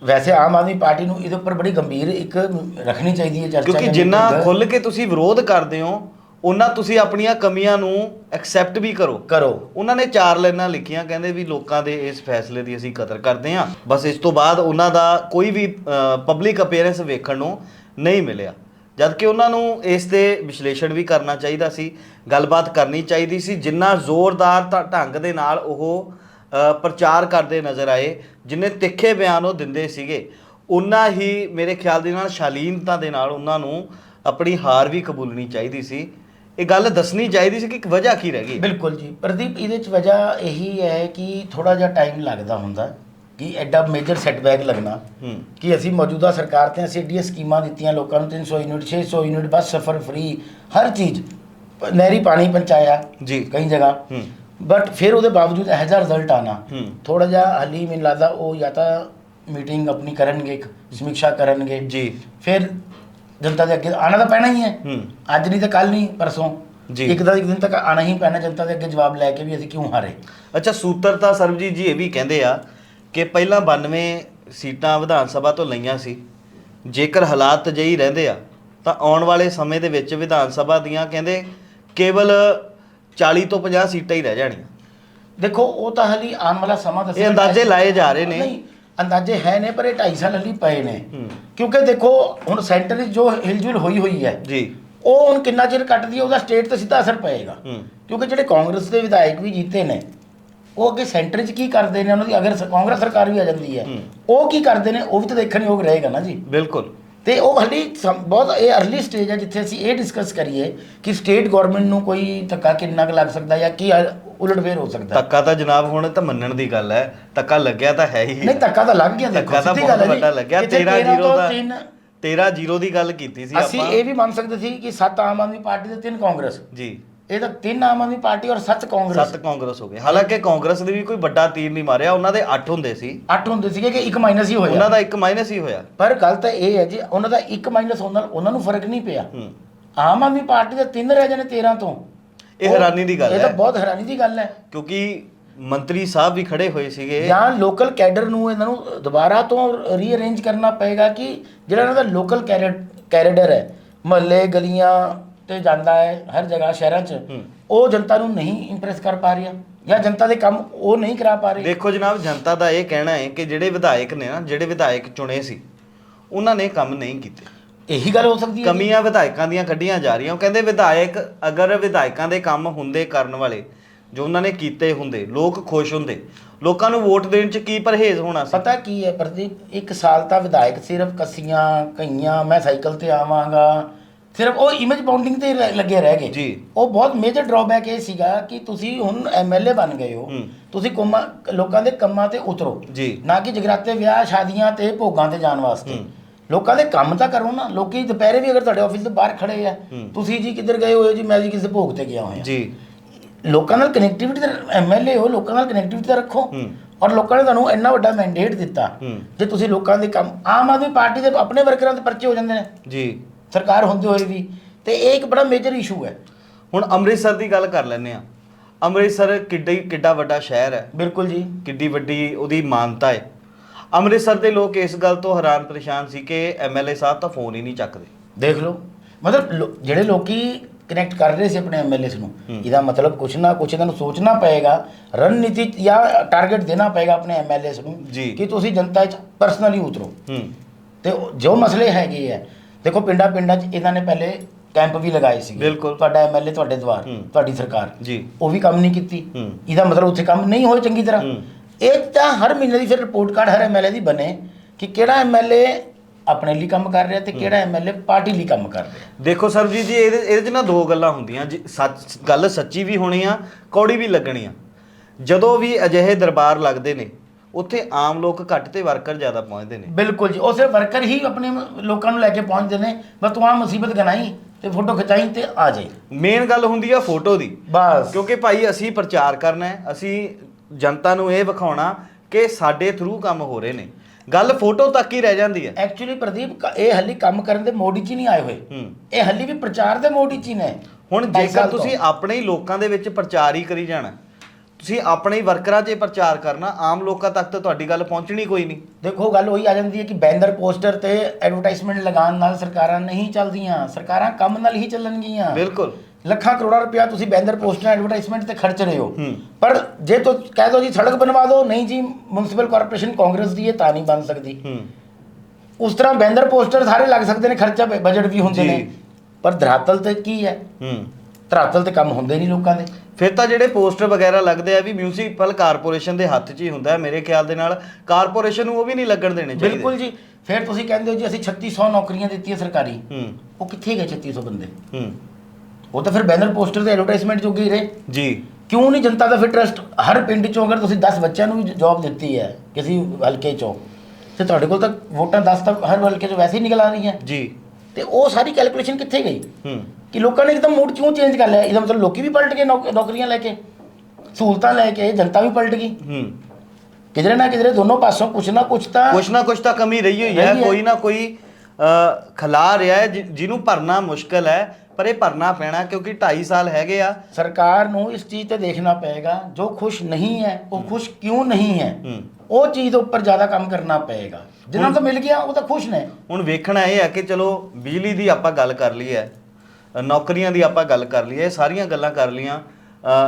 ਵੈਸੇ ਆਮ ਆਦਮੀ ਪਾਰਟੀ ਨੂੰ ਇਹਦੇ ਉੱਪਰ ਬੜੀ ਗੰਭੀਰ ਇੱਕ ਰੱਖਣੀ ਚਾਹੀਦੀ ਹੈ ਚਰਚਾ ਕਿਉਂਕਿ ਜਿੰਨਾ। ਖੁੱਲ ਕੇ ਤੁਸੀਂ ਵਿਰੋਧ ਕਰਦੇ ਹੋ ਉਹਨਾਂ ਤੁਸੀਂ ਆਪਣੀਆਂ ਕਮੀਆਂ ਨੂੰ ਐਕਸੈਪਟ ਵੀ ਕਰੋ। ਕਰੋ। ਉਹਨਾਂ ਨੇ ਚਾਰ ਲਾਈਨਾਂ ਲਿਖੀਆਂ ਕਹਿੰਦੇ ਵੀ ਲੋਕਾਂ ਦੇ ਇਸ ਫੈਸਲੇ ਦੀ ਅਸੀਂ ਕਦਰ ਕਰਦੇ ਹਾਂ। ਬਸ ਇਸ ਤੋਂ ਬਾਅਦ ਉਹਨਾਂ ਦਾ ਕੋਈ ਵੀ ਪਬਲਿਕ ਅਪੀਅਰੈਂਸ ਵੇਖਣ ਨੂੰ ਨਹੀਂ ਮਿਲਿਆ। ਜਦ ਕਿ ਉਹਨਾਂ ਨੂੰ ਇਸ ਤੇ ਵਿਸ਼ਲੇਸ਼ਣ ਵੀ ਕਰਨਾ ਚਾਹੀਦਾ ਸੀ ਗੱਲਬਾਤ ਕਰਨੀ ਚਾਹੀਦੀ ਸੀ ਜਿੰਨਾ ਜ਼ੋਰਦਾਰ ਢੰਗ ਦੇ ਨਾਲ ਉਹ ਪ੍ਰਚਾਰ ਕਰਦੇ ਨਜ਼ਰ ਆਏ ਜਿੰਨੇ ਤਿੱਖੇ ਬਿਆਨ ਉਹ ਦਿੰਦੇ ਸੀਗੇ। ਉਨਾ ਹੀ ਮੇਰੇ ਖਿਆਲ ਦੇ ਨਾਲ ਸ਼ਾਲੀਨਤਾ ਦੇ ਨਾਲ ਉਹਨਾਂ ਨੂੰ ਆਪਣੀ ਹਾਰ ਵੀ ਕਬੂਲਣੀ ਚਾਹੀਦੀ ਸੀ। ਇਹ ਗੱਲ ਦੱਸਣੀ ਚਾਹੀਦੀ ਸੀ ਕਿ ਇੱਕ ਵਜ੍ਹਾ ਕੀ ਰਹਿ ਗਈ। ਬਿਲਕੁਲ ਜੀ। ਪ੍ਰਦੀਪ ਇਹਦੇ ਚ ਵਜ੍ਹਾ ਇਹੀ ਹੈ ਕਿ ਥੋੜਾ ਜਿਹਾ ਟਾਈਮ ਲੱਗਦਾ ਹੁੰਦਾ ਕਿ ਐਡਾ ਮੇਜਰ ਸੈਟਬੈਕ ਲੱਗਣਾ। ਕਿ ਅਸੀਂ ਮੌਜੂਦਾ ਸਰਕਾਰ ਤੇ ਅਸੀਂ ਏਡੀਆਂ ਸਕੀਮਾਂ ਦਿੱਤੀਆਂ ਲੋਕਾਂ ਨੂੰ 300 ਯੂਨਿਟ 600 ਯੂਨਿਟ ਬੱਸ ਸਫ਼ਰ ਫ੍ਰੀ ਹਰ ਚੀਜ਼ ਨਹਿਰੀ ਪਾਣੀ ਪਹੁੰਚਾਇਆ ਜੀ। ਕਈ ਜਗ੍ਹਾ। ਬਟ ਫਿਰ ਉਹਦੇ ਬਾਵਜੂਦ ਇਹੋ ਜਿਹਾ ਰਿਜ਼ਲਟ ਆਣਾ। ਥੋੜਾ ਜਿਹਾ ਹਾਲੀ ਮੈਨੂੰ ਲੱਗਦਾ ਉਹ ਜਾਂ ਤਾਂ ਮੀਟਿੰਗ ਆਪਣੀ ਕਰਨਗੇ ਇੱਕ ਸਮੀਖਿਆ ਕਰਨਗੇ। ਜੀ। ਫਿਰ ਜਨਤਾ ਦੇ ਅੱਗੇ ਆਣਾ ਤਾਂ ਪੈਣਾ ਹੀ ਹੈ। ਹੂੰ। ਅੱਜ ਨਹੀਂ ਤਾਂ ਕੱਲ ਨਹੀਂ ਪਰਸੋਂ। ਜੀ। ਇੱਕ ਦਾ ਇੱਕ ਦਿਨ ਤੱਕ ਆਣਾ ਹੀ ਪੈਣਾ ਜਨਤਾ ਦੇ ਅੱਗੇ ਜਵਾਬ ਲੈ ਕੇ ਵੀ ਅਸੀਂ ਕਿਉਂ ਹਾਰੇ? ਅੱਛਾ ਸੂਤਰ ਤਾਂ ਸਰਬਜੀਤ ਜੀ ਇਹ ਵੀ ਕਹਿੰਦੇ ਆ ਕਿ ਪਹਿਲਾਂ 92 ਸੀਟਾਂ ਵਿਧਾਨ ਸਭਾ ਤੋਂ ਲਈਆਂ ਸੀ। ਜੇਕਰ ਹਾਲਾਤ ਜਿਹੀ ਰਹਿੰਦੇ ਆ ਤਾਂ ਆਉਣ ਵਾਲੇ ਸਮੇਂ ਦੇ ਵਿੱਚ ਵਿਧਾਨ ਸਭਾ ਦੀਆਂ ਕਹਿੰਦੇ ਕੇਵਲ 40 ਤੋਂ 50 ਸੀਟਾਂ ਹੀ ਰਹਿ ਜਾਣੀਆਂ। ਦੇਖੋ ਉਹ ਤਾਂ ਹਾਲੀ ਆਉਣ ਵਾਲਾ ਸਮਾਂ ਦੱਸੇਗਾ ਇਹ ਅੰਦਾਜ਼ੇ ਲਾਏ ਜਾ ਰਹੇ ਨੇ। ਨਹੀਂ ਅੰਦਾਜ਼ੇ ਹੈ ਨੇ ਪਰ ਇਹ 2.5 ਸਾਲ ਹਾਲੀ ਪਏ ਨੇ। ਕਿਉਂਕਿ ਦੇਖੋ ਹੁਣ ਸੈਂਟਰ ਵਿੱਚ ਜੋ ਹਿਲਜੁਲ ਹੋਈ ਹੋਈ ਹੈ ਜੀ। ਉਹ ਹੁਣ ਕਿੰਨਾ ਚਿਰ ਕੱਟਦੀ ਹੈ ਉਹਦਾ ਸਟੇਟ ਤੇ ਸਿੱਧਾ ਅਸਰ ਪਏਗਾ। ਕਿਉਂਕਿ ਜਿਹੜੇ ਕਾਂਗਰਸ ਦੇ ਵਿਧਾਇਕ ਵੀ ਜੀਤੇ ਨੇ ਉਹ ਅੱਗੇ ਸੈਂਟਰ 'ਚ ਕੀ ਕਰਦੇ ਨੇ ਉਹਨਾਂ ਦੀ ਅਗਰ ਕਾਂਗਰਸ ਸਰਕਾਰ ਵੀ ਆ ਜਾਂਦੀ ਹੂੰ। ਉਹ ਕੀ ਕਰਦੇ ਨੇ ਉਹ ਵੀ ਤਾਂ ਦੇਖਣ ਯੋਗ ਰਹੇਗਾ ਨਾ ਜੀ। ਬਿਲਕੁਲ। ਤੇ ਉਹ ਹਲੀ ਬਹੁਤ ਇਹ ਅਰਲੀ ਸਟੇਜ ਹੈ ਜਿੱਥੇ ਅਸੀਂ ਇਹ ਡਿਸਕਸ ਕਰੀਏ ਕਿ ਸਟੇਟ ਗਵਰਨਮੈਂਟ ਨੂੰ ਕੋਈ ਧੱਕਾ ਕਿੰਨਾ ਕੁ ਲੱਗ ਸਕਦਾ ਜਾਂ ਕੀ ਉਲਟਫੇਰ ਹੋ ਸਕਦਾ। ਧੱਕਾ ਤਾਂ ਜਨਾਬ ਹੁਣ ਤਾਂ ਮੰਨਣ ਦੀ ਗੱਲ ਹੈ ਧੱਕਾ ਲੱਗਿਆ ਤਾਂ ਹੈ ਹੀ। ਨਹੀਂ ਧੱਕਾ ਤਾਂ ਲੱਗ ਗਿਆ ਦੇਖੋ ਸਿੱਧੀ ਗੱਲ ਹੈ ਲੱਗਿਆ ਕਿਤੇ 13 13 0 ਤੋਂ ਦਾ ਤਿੰਨ 13 0 ਦੀ ਗੱਲ ਕੀਤੀ ਸੀ ਅਸੀਂ ਆਪਾਂ। ਇਹ ਵੀ ਮੰਨ ਸਕਦੇ ਸੀ ਕਿ ਸੱਤ ਆਮ ਆਦਮੀ ਪਾਰਟੀ ਤੇ ਤਿੰਨ ਕਾਂਗਰਸ। ਜੀ। ਇਹ ਤਾਂ ਤਿੰਨ ਆਮ ਆਦਮੀ ਪਾਰਟੀ ਔਰ ਸੱਤ ਕਾਂਗਰਸ। ਸੱਤ ਕਾਂਗਰਸ ਹੋ ਗਏ। ਹਾਲਾਂਕਿ ਕਾਂਗਰਸ ਦੇ ਵੀ ਕੋਈ ਵੱਡਾ ਤੀਰ ਨਹੀਂ ਮਾਰਿਆ ਉਹਨਾਂ ਦੇ 8 ਹੁੰਦੇ ਸੀ। ਅੱਠ ਹੁੰਦੇ ਸੀਗੇ ਕਿ ਇੱਕ ਮਾਈਨਸ ਹੀ ਉਹਨਾਂ ਹੋਇਆ ਦਾ ਇੱਕ ਮਾਈਨਸ ਹੀ ਹੋਇਆ। ਪਰ ਗੱਲ ਤਾਂ ਇਹ ਹੈ ਜੀ ਉਹਨਾਂ ਦਾ ਇੱਕ ਮਾਈਨਸ ਹੋਣ ਨਾਲ ਉਹਨਾਂ ਨੂੰ ਫ਼ਰਕ ਨਹੀਂ ਪਿਆ। ਹੂੰ। ਆਮ ਆਦਮੀ ਪਾਰਟੀ ਦੇ ਤਿੰਨ ਰਹਿ ਜਾਣੇ 13 ਤੋਂ। ਇਹ ਹੈਰਾਨੀ ਦੀ ਗੱਲ ਇਹ ਤਾਂ ਹੈ। ਬਹੁਤ ਹੈਰਾਨੀ ਦੀ ਗੱਲ ਹੈ। ਕਿਉਂਕਿ ਮੰਤਰੀ ਸਾਹਿਬ ਵੀ ਖੜੇ ਹੋਏ ਸੀਗੇ। ਜਾਂ ਲੋਕਲ ਕੈਡਰ ਨੂੰ ਇਹਨਾਂ ਨੂੰ ਦੁਬਾਰਾ ਤੋਂ ਰੀਅਰੇਂਜ ਕਰਨਾ ਪਏਗਾ ਕਿ ਜਿਹੜਾ ਇਹਨਾਂ ਦਾ ਲੋਕਲ ਕੈਰੀਡਰ ਹੈ। ਮਹੱਲੇ ਗਲੀਆਂ ਤੇ ਜਾਂਦਾ ਹੈ ਹਰ ਜਗ੍ਹਾ ਸ਼ਹਿਰਾਂ 'ਚ। ਉਹ ਜਨਤਾ ਨੂੰ ਨਹੀਂ ਇੰਪ੍ਰੈਸ ਕਰ ਪਾ ਰਿਹਾ ਜਾਂ ਜਨਤਾ ਦੇ ਕੰਮ ਉਹ ਨਹੀਂ ਕਰਾ ਪਾ ਰਹੇ ਦੇਖੋ ਜਨਾਬ ਜਨਤਾ ਦਾ ਇਹ ਕਹਿਣਾ ਹੈ ਕਿ ਜਿਹੜੇ ਵਿਧਾਇਕ ਨੇ ਨਾ ਜਿਹੜੇ ਵਿਧਾਇਕ ਚੁਣੇ ਸੀ ਉਹਨਾਂ ਨੇ ਕੰਮ ਨਹੀਂ ਕੀਤੇ ਇਹੀ ਗੱਲ ਹੋ ਸਕਦੀ ਹੈ ਜੀ। ਕਮੀਆਂ ਵਿਧਾਇਕਾਂ ਦੀਆਂ ਕੱਢੀਆਂ ਜਾ ਰਹੀਆਂ ਉਹ ਕਹਿੰਦੇ ਵਿਧਾਇਕ ਅਗਰ ਵਿਧਾਇਕਾਂ ਦੇ ਕੰਮ ਹੁੰਦੇ ਕਰਨ ਵਾਲੇ ਜੋ ਉਹਨਾਂ ਨੇ ਕੀਤੇ ਹੁੰਦੇ ਲੋਕ ਖੁਸ਼ ਹੁੰਦੇ ਲੋਕਾਂ ਨੂੰ ਵੋਟ ਦੇਣ ਚ ਕੀ ਪਰਹੇਜ਼ ਹੋਣਾ ਸੀ ਪਤਾ ਕੀ ਹੈ ਪ੍ਰਦੀਪ ਇੱਕ ਸਾਲ ਤਾਂ ਵਿਧਾਇਕ ਸਿਰਫ ਕੱਸੀਆਂ ਕਈਆਂ ਮੈਂ ਸਾਈਕਲ ਤੇ ਆਵਾਂਗਾ ਸਿਰਫ ਉਹ ਇਮੇਜ ਬਾਉਂਡਿੰਗ ਤੇ ਲੱਗੇ ਰਹਿ ਗਏ ਜੀ। ਉਹ ਬਹੁਤ ਮੇਜਰ ਡਰਾਬੈਕ ਇਹ ਸੀਗਾ ਕਿ ਤੁਸੀਂ ਹੁਣ ਐਮਐਲਏ ਬਣ ਗਏ ਹੋ ਹੂੰ। ਤੁਸੀਂ ਕੰਮਾਂ ਲੋਕਾਂ ਦੇ ਕੰਮਾਂ ਤੇ ਉਤਰੋ ਜੀ ਨਾ ਕਿ ਜਗਰਾਤੇ ਵਿਆਹ ਸ਼ਾਦੀਆਂ ਤੇ ਭੋਗਾਂ ਤੇ ਜਾਣ ਵਾਸਤੇ ਹੂੰ। ਲੋਕਾਂ ਦੇ ਕੰਮ ਤਾਂ ਕਰੋ ਨਾ ਲੋਕੀ ਦੁਪਹਿਰੇ ਵੀ ਅਗਰ ਤੁਹਾਡੇ ਆਫਿਸ ਦੇ ਬਾਹਰ ਖੜੇ ਆ ਹੂੰ। ਤੁਸੀਂ ਜੀ ਕਿੱਧਰ ਗਏ ਹੋਏ ਹੋ ਜੀ ਮੈਂ ਜੀ ਕਿਸੇ ਭੋਗ ਤੇ ਗਿਆ ਹੋਇਆ ਜੀ ਲੋਕਾਂ ਨਾਲ ਕਨੈਕਟੀਵਿਟੀ ਤੇ ਐਮਐਲਏ ਹੋ ਲੋਕਾਂ ਨਾਲ ਕਨੈਕਟੀਵਿਟੀ ਤਾਂ ਰੱਖੋ ਹੂੰ। ਔਰ ਲੋਕਾਂ ਨੇ ਤੁਹਾਨੂੰ ਇੰਨਾ ਵੱਡਾ ਮੈਂਡੇਟ ਦਿੱਤਾ ਹੂੰ। ਜੇ ਤੁਸੀਂ ਲੋਕਾਂ ਦੇ ਕੰਮ ਆਮ ਆਦਮੀ ਪਾਰਟੀ ਦੇ ਆਪਣੇ ਵਰਕਰਾਂ ਦੇ ਪਰਚੇ ਹੋ ਜਾਂਦੇ ਨੇ ਜੀ ਸਰਕਾਰ ਹੁੰਦੇ ਹੋਏ ਵੀ ਤੇ ਇਹ ਇੱਕ ਬੜਾ ਮੇਜਰ ਇਸ਼ੂ ਹੈ। ਹੁਣ ਅੰਮ੍ਰਿਤਸਰ ਦੀ ਗੱਲ ਕਰ ਲੈਂਦੇ ਆ ਅੰਮ੍ਰਿਤਸਰ ਕਿੱਡੀ ਕਿੱਡਾ ਵੱਡਾ ਸ਼ਹਿਰ ਹੈ। ਬਿਲਕੁਲ ਜੀ। ਕਿੱਡੀ ਵੱਡੀ ਉਹਦੀ ਮਾਨਤਾ ਹੈ। ਅੰਮ੍ਰਿਤਸਰ ਦੇ ਲੋਕ ਇਸ ਗੱਲ ਤੋਂ ਹੈਰਾਨ ਪਰੇਸ਼ਾਨ ਸੀ ਕਿ ਐਮਐਲਏ ਸਾਹਿਬ ਤਾਂ ਫੋਨ ਹੀ ਨਹੀਂ ਚੱਕਦੇ। ਦੇਖ ਲਓ ਮਤਲਬ ਲੋ- ਜਿਹੜੇ ਲੋਕੀ ਕਨੈਕਟ ਕਰ ਰਹੇ ਸੀ ਆਪਣੇ ਐਮਐਲਏਸ ਨੂੰ ਇਹਦਾ ਮਤਲਬ ਕੁਛ ਨਾ ਕੁਛ ਇਹਨਾਂ ਨੂੰ ਸੋਚਣਾ ਪਏਗਾ ਰਣਨੀਤੀ ਜਾਂ ਟਾਰਗੇਟ ਦੇਣਾ ਪਏਗਾ ਆਪਣੇ ਐਮਐਲਏਸ ਨੂੰ ਜੀ। ਕਿ ਤੁਸੀਂ ਜਨਤਾ 'ਚ ਪਰਸਨਲੀ ਉਤਰੋ। ਹੂੰ। ਤੇ ਉਹ- ਜੋ ਮਸਲੇ ਹੈਗੇ ਆ ਦੇਖੋ ਪਿੰਡਾਂ ਪਿੰਡਾਂ 'ਚ ਇਹਨਾਂ ਨੇ ਪਹਿਲੇ ਕੈਂਪ ਵੀ ਲਗਾਏ ਸੀ ਬਿਲਕੁਲ। ਤੁਹਾਡਾ ਐਮਐਲਏ ਤੁਹਾਡੇ ਦਵਾਰ ਹੂੰ। ਤੁਹਾਡੀ ਸਰਕਾਰ। ਜੀ। ਉਹ ਵੀ ਕੰਮ ਨਹੀਂ ਕੀਤੀ। ਹੂੰ। ਇਹਦਾ ਮਤਲਬ ਉੱਥੇ ਕੰਮ ਨਹੀਂ ਹੋਏ ਚੰਗੀ ਤਰ੍ਹਾਂ। ਹੂੰ। ਇਹ ਤਾਂ ਹਰ ਮਹੀਨੇ ਦੀ ਫਿਰ ਰਿਪੋਰਟ ਕਾਰਡ ਹਰ ਐਮਐਲਏ ਦੀ ਬਣੇ ਕਿ ਕਿਹੜਾ ਐਮਐਲਏ ਆਪਣੇ ਲਈ ਕੰਮ ਕਰ ਰਿਹਾ ਤੇ ਕਿਹੜਾ ਐਮਐਲਏ ਪਾਰਟੀ ਲਈ ਕੰਮ ਕਰ ਰਿਹਾ। ਦੇਖੋ ਸਰਬਜੀਤ ਜੀ ਇਹਦੇ ਇਹਦੇ 'ਚ ਨਾ ਦੋ ਗੱਲਾਂ ਹੁੰਦੀਆਂ। ਜੀ ਸੱਚ ਗੱਲ ਸੱਚੀ ਵੀ ਹੋਣੀ ਆ ਕੌੜੀ ਵੀ ਲੱਗਣੀ ਆ। ਜਦੋਂ ਵੀ ਅਜਿਹੇ ਦਰਬਾਰ ਲੱਗਦੇ ਨੇ ਉੱਥੇ ਆਮ ਲੋਕ ਘੱਟ ਤੇ ਵਰਕਰ ਜ਼ਿਆਦਾ ਪਹੁੰਚਦੇ ਨੇ। ਬਿਲਕੁਲ ਜੀ ਉਹ ਸਿਰਫ ਵਰਕਰ ਹੀ ਆਪਣੇ ਲੋਕਾਂ ਨੂੰ ਲੈ ਕੇ ਪਹੁੰਚਦੇ ਨੇ ਬਸ ਤੂੰ ਆ ਮੁਸੀਬਤ ਗਨਾਈ ਤੇ ਫੋਟੋ ਖਿਚਾਈ ਤੇ ਆ ਜਾਈ। ਮੇਨ ਗੱਲ ਹੁੰਦੀ ਆ ਫੋਟੋ ਦੀ। ਬਸ। ਕਿਉਂਕਿ ਭਾਈ ਅਸੀਂ ਪ੍ਰਚਾਰ ਕਰਨਾ ਹੈ ਅਸੀਂ ਜਨਤਾ ਨੂੰ ਇਹ ਵਿਖਾਉਣਾ ਕਿ ਸਾਡੇ ਥਰੂ ਕੰਮ ਹੋ ਰਹੇ ਨੇ। ਗੱਲ ਫੋਟੋ ਤੱਕ ਹੀ ਰਹਿ ਜਾਂਦੀ ਹੈ। ਐਕਚੁਅਲੀ ਪ੍ਰਦੀਪ ਇਹ ਹੱਲੀ ਕੰਮ ਕਰਨ ਦੇ ਮੋਡ 'ਚ ਹੀ ਨਹੀਂ ਆਏ ਹੋਏ। ਇਹ ਹੱਲੀ ਵੀ ਪ੍ਰਚਾਰ ਦੇ ਮੋਡ 'ਚ ਹੀ ਨੇ। ਹੁਣ ਜੇਕਰ। ਤੁਸੀਂ ਆਪਣੇ ਹੀ ਲੋਕਾਂ ਦੇ ਵਿੱਚ ਪ੍ਰਚਾਰ ਹੀ ਕਰੀ ਜਾਣਾ ਤੁਸੀਂ ਆਪਣੇ ਹੀ ਵਰਕਰਾਂ 'ਚ ਪ੍ਰਚਾਰ ਕਰਨਾ ਆਮ ਲੋਕਾਂ ਤੱਕ ਤਾਂ ਤੁਹਾਡੀ ਗੱਲ ਪਹੁੰਚਣੀ ਕੋਈ ਨਹੀਂ। ਦੇਖੋ ਗੱਲ ਉਹੀ ਆ ਜਾਂਦੀ ਹੈ ਕਿ ਬੈਨਰ ਪੋਸਟਰ ਤੇ ਐਡਵਰਟਾਈਜ਼ਮੈਂਟ ਲਗਾਉਣ ਨਾਲ ਸਰਕਾਰਾਂ ਨਹੀਂ ਚੱਲਦੀਆਂ। ਸਰਕਾਰਾਂ ਕੰਮ ਨਾਲ ਹੀ ਚੱਲਣਗੀਆਂ। ਬਿਲਕੁਲ। ਲੱਖਾਂ ਕਰੋੜਾਂ ਰੁਪਇਆ ਤੁਸੀਂ ਬੈਨਰ ਪੋਸਟਰ ਐਡਵਰਟਾਈਜ਼ਮੈਂਟ ਤੇ ਖਰਚ ਰਹੇ ਹੋ। ਪਰ ਜੇ ਤੋ ਕਹਿ ਦੋ ਜੀ ਸੜਕ ਬਣਵਾ ਦਿਓ ਨਹੀਂ ਜੀ ਮਿਊਨਿਸਪਲ ਕਾਰਪੋਰੇਸ਼ਨ ਕਾਂਗਰਸ ਦੀ ਹੈ ਤਾਂ ਨਹੀਂ ਬਣ ਸਕਦੀ। ਉਸ ਤਰ੍ਹਾਂ ਬੈਨਰ ਪੋਸਟਰ ਸਾਰੇ ਲੱਗ ਸਕਦੇ ਨੇ ਖਰਚਾ ਬਜਟ ਵੀ ਹੁੰਦੇ। ਨੇ। ਪਰ ਧਰਾਤਲ ਤੇ ਕੀ ਹੂੰ। ਧਰਾਤਲ ਤੇ ਕੰਮ ਹੁੰਦੇ ਨਹੀਂ ਲੋਕਾਂ ਦੇ। ਫਿਰ ਤਾਂ ਜਿਹੜੇ ਪੋਸਟਰ ਵਗੈਰਾ ਲੱਗਦੇ ਆ ਵੀ ਮਿਊਨਿਸਪਲ ਕਾਰਪੋਰੇਸ਼ਨ ਦੇ ਹੱਥ 'ਚ ਹੀ ਹੁੰਦਾ ਹੈ ਮੇਰੇ ਖਿਆਲ ਦੇ ਨਾਲ ਕਾਰਪੋਰੇਸ਼ਨ ਨੂੰ ਉਹ ਵੀ ਨਹੀਂ ਲੱਗਣ ਦੇਣੇ ਚਾਹੀਦੇ। ਬਿਲਕੁਲ ਜੀ। ਫਿਰ ਤੁਸੀਂ ਕਹਿੰਦੇ ਹੋ ਜੀ ਅਸੀਂ 3600 ਨੌਕਰੀਆਂ ਦਿੱਤੀਆਂ ਸਰਕਾਰੀ। ਹੂੰ। ਉਹ ਕਿੱਥੇ ਗਏ 3600 ਬੰਦੇ? ਹੂੰ। ਉਹ ਤਾਂ ਫਿਰ ਬੈਨਰ ਪੋਸਟਰ ਤੇ ਐਡਵਰਟਾਈਜ਼ਮੈਂਟ ਜੋਗੇ ਹੀ ਰਹੇ। ਜੀ। ਕਿਉਂ ਨਹੀਂ ਜਨਤਾ ਦਾ ਫਿਰ ਟਰਸਟ ਹਰ ਪਿੰਡ ਚੋਂ ਅਗਰ ਤੁਸੀਂ 10 ਬੱਚਿਆਂ ਨੂੰ ਵੀ ਜੌਬ ਦਿੱਤੀ ਹੈ ਕਿਸੇ ਹਲਕੇ ਚੋਂ ਤੇ ਤੁਹਾਡੇ ਕੋਲ ਤਾਂ ਵੋਟਾਂ 10 ਤਾਂ ਹਰ ਹਲਕੇ ਚੋਂ ਵੈਸੇ ਹੀ ਨਿਕਲ ਆ ਰਹੀਆਂ। ਜੀ। ਤੇ ਉਹ ਸਾਰੀ ਕੈਲਕੂਲੇਸ਼ਨ ਕਿੱਥੇ ਗਈ? ਹੂੰ। ਕਿ ਲੋਕਾਂ ਨੇ ਇੱਕਦਮ ਮੂਡ ਕਿਉਂ ਚੇਂਜ ਕਰ ਲਿਆ? ਇਹਦਾ ਮਤਲਬ ਲੋਕੀ ਵੀ ਪਲਟ ਗਏ ਨੌਕ- ਨੌਕਰੀਆਂ ਲੈ ਕੇ। ਸਹੂਲਤਾਂ ਲੈ ਕੇ ਜਨਤਾ ਵੀ ਪਲਟ ਗਈ। ਹੂੰ। ਕਿਧਰੇ ਨਾ ਕਿਧਰੇ ਦੋਨੋਂ ਪਾਸੋਂ ਕੁਛ ਨਾ ਕੁਛ ਤਾਂ ਕੁਛ ਨਾ ਕੁਛ ਤਾਂ ਕਮੀ ਰਹੀ ਹੋਈ ਹੈ। ਕੋਈ ਨਾ ਕੋਈ ਅ, ਖਲਾ ਰਿਹਾ ਹੈ। ਜਿ- ਜਿਹਨੂੰ ਭਰਨਾ ਮੁਸ਼ਕਲ ਹੈ ਪਰ ਇਹ ਭਰਨਾ ਪੈਣਾ ਕਿਉਂਕਿ 2.5 ਸਾਲ ਹੈਗੇ ਆ। ਸਰਕਾਰ ਨੂੰ ਇਸ ਚੀਜ਼ ਤੇ ਦੇਖਣਾ ਪਏਗਾ ਜੋ ਖੁਸ਼ ਨਹੀਂ ਹੈ ਉਹ ਖੁਸ਼ ਕਿਉਂ ਨਹੀਂ ਹੈ ਉਹ ਚੀਜ਼ ਦੇ ਉੱਪਰ ਜ਼ਿਆਦਾ ਕੰਮ ਕਰਨਾ ਪਏਗਾ। ਜਿਨ੍ਹਾਂ ਨੂੰ ਤਾਂ ਮਿਲ ਗਿਆ ਉਹ ਤਾਂ ਖੁਸ਼ ਨੇ। ਹੁਣ ਵੇਖਣਾ ਇਹ ਹੈ ਕਿ ਚਲੋ ਬਿਜਲੀ ਦੀ ਆਪਾਂ ਗੱਲ ਕਰ ਲਈ ਹੈ ਨੌਕਰੀਆਂ ਦੀ ਆਪਾਂ ਗੱਲ ਕਰ ਲਈ ਹੈ ਸਾਰੀਆਂ ਗੱਲਾਂ ਕਰ ਲੀਆਂ ਅ,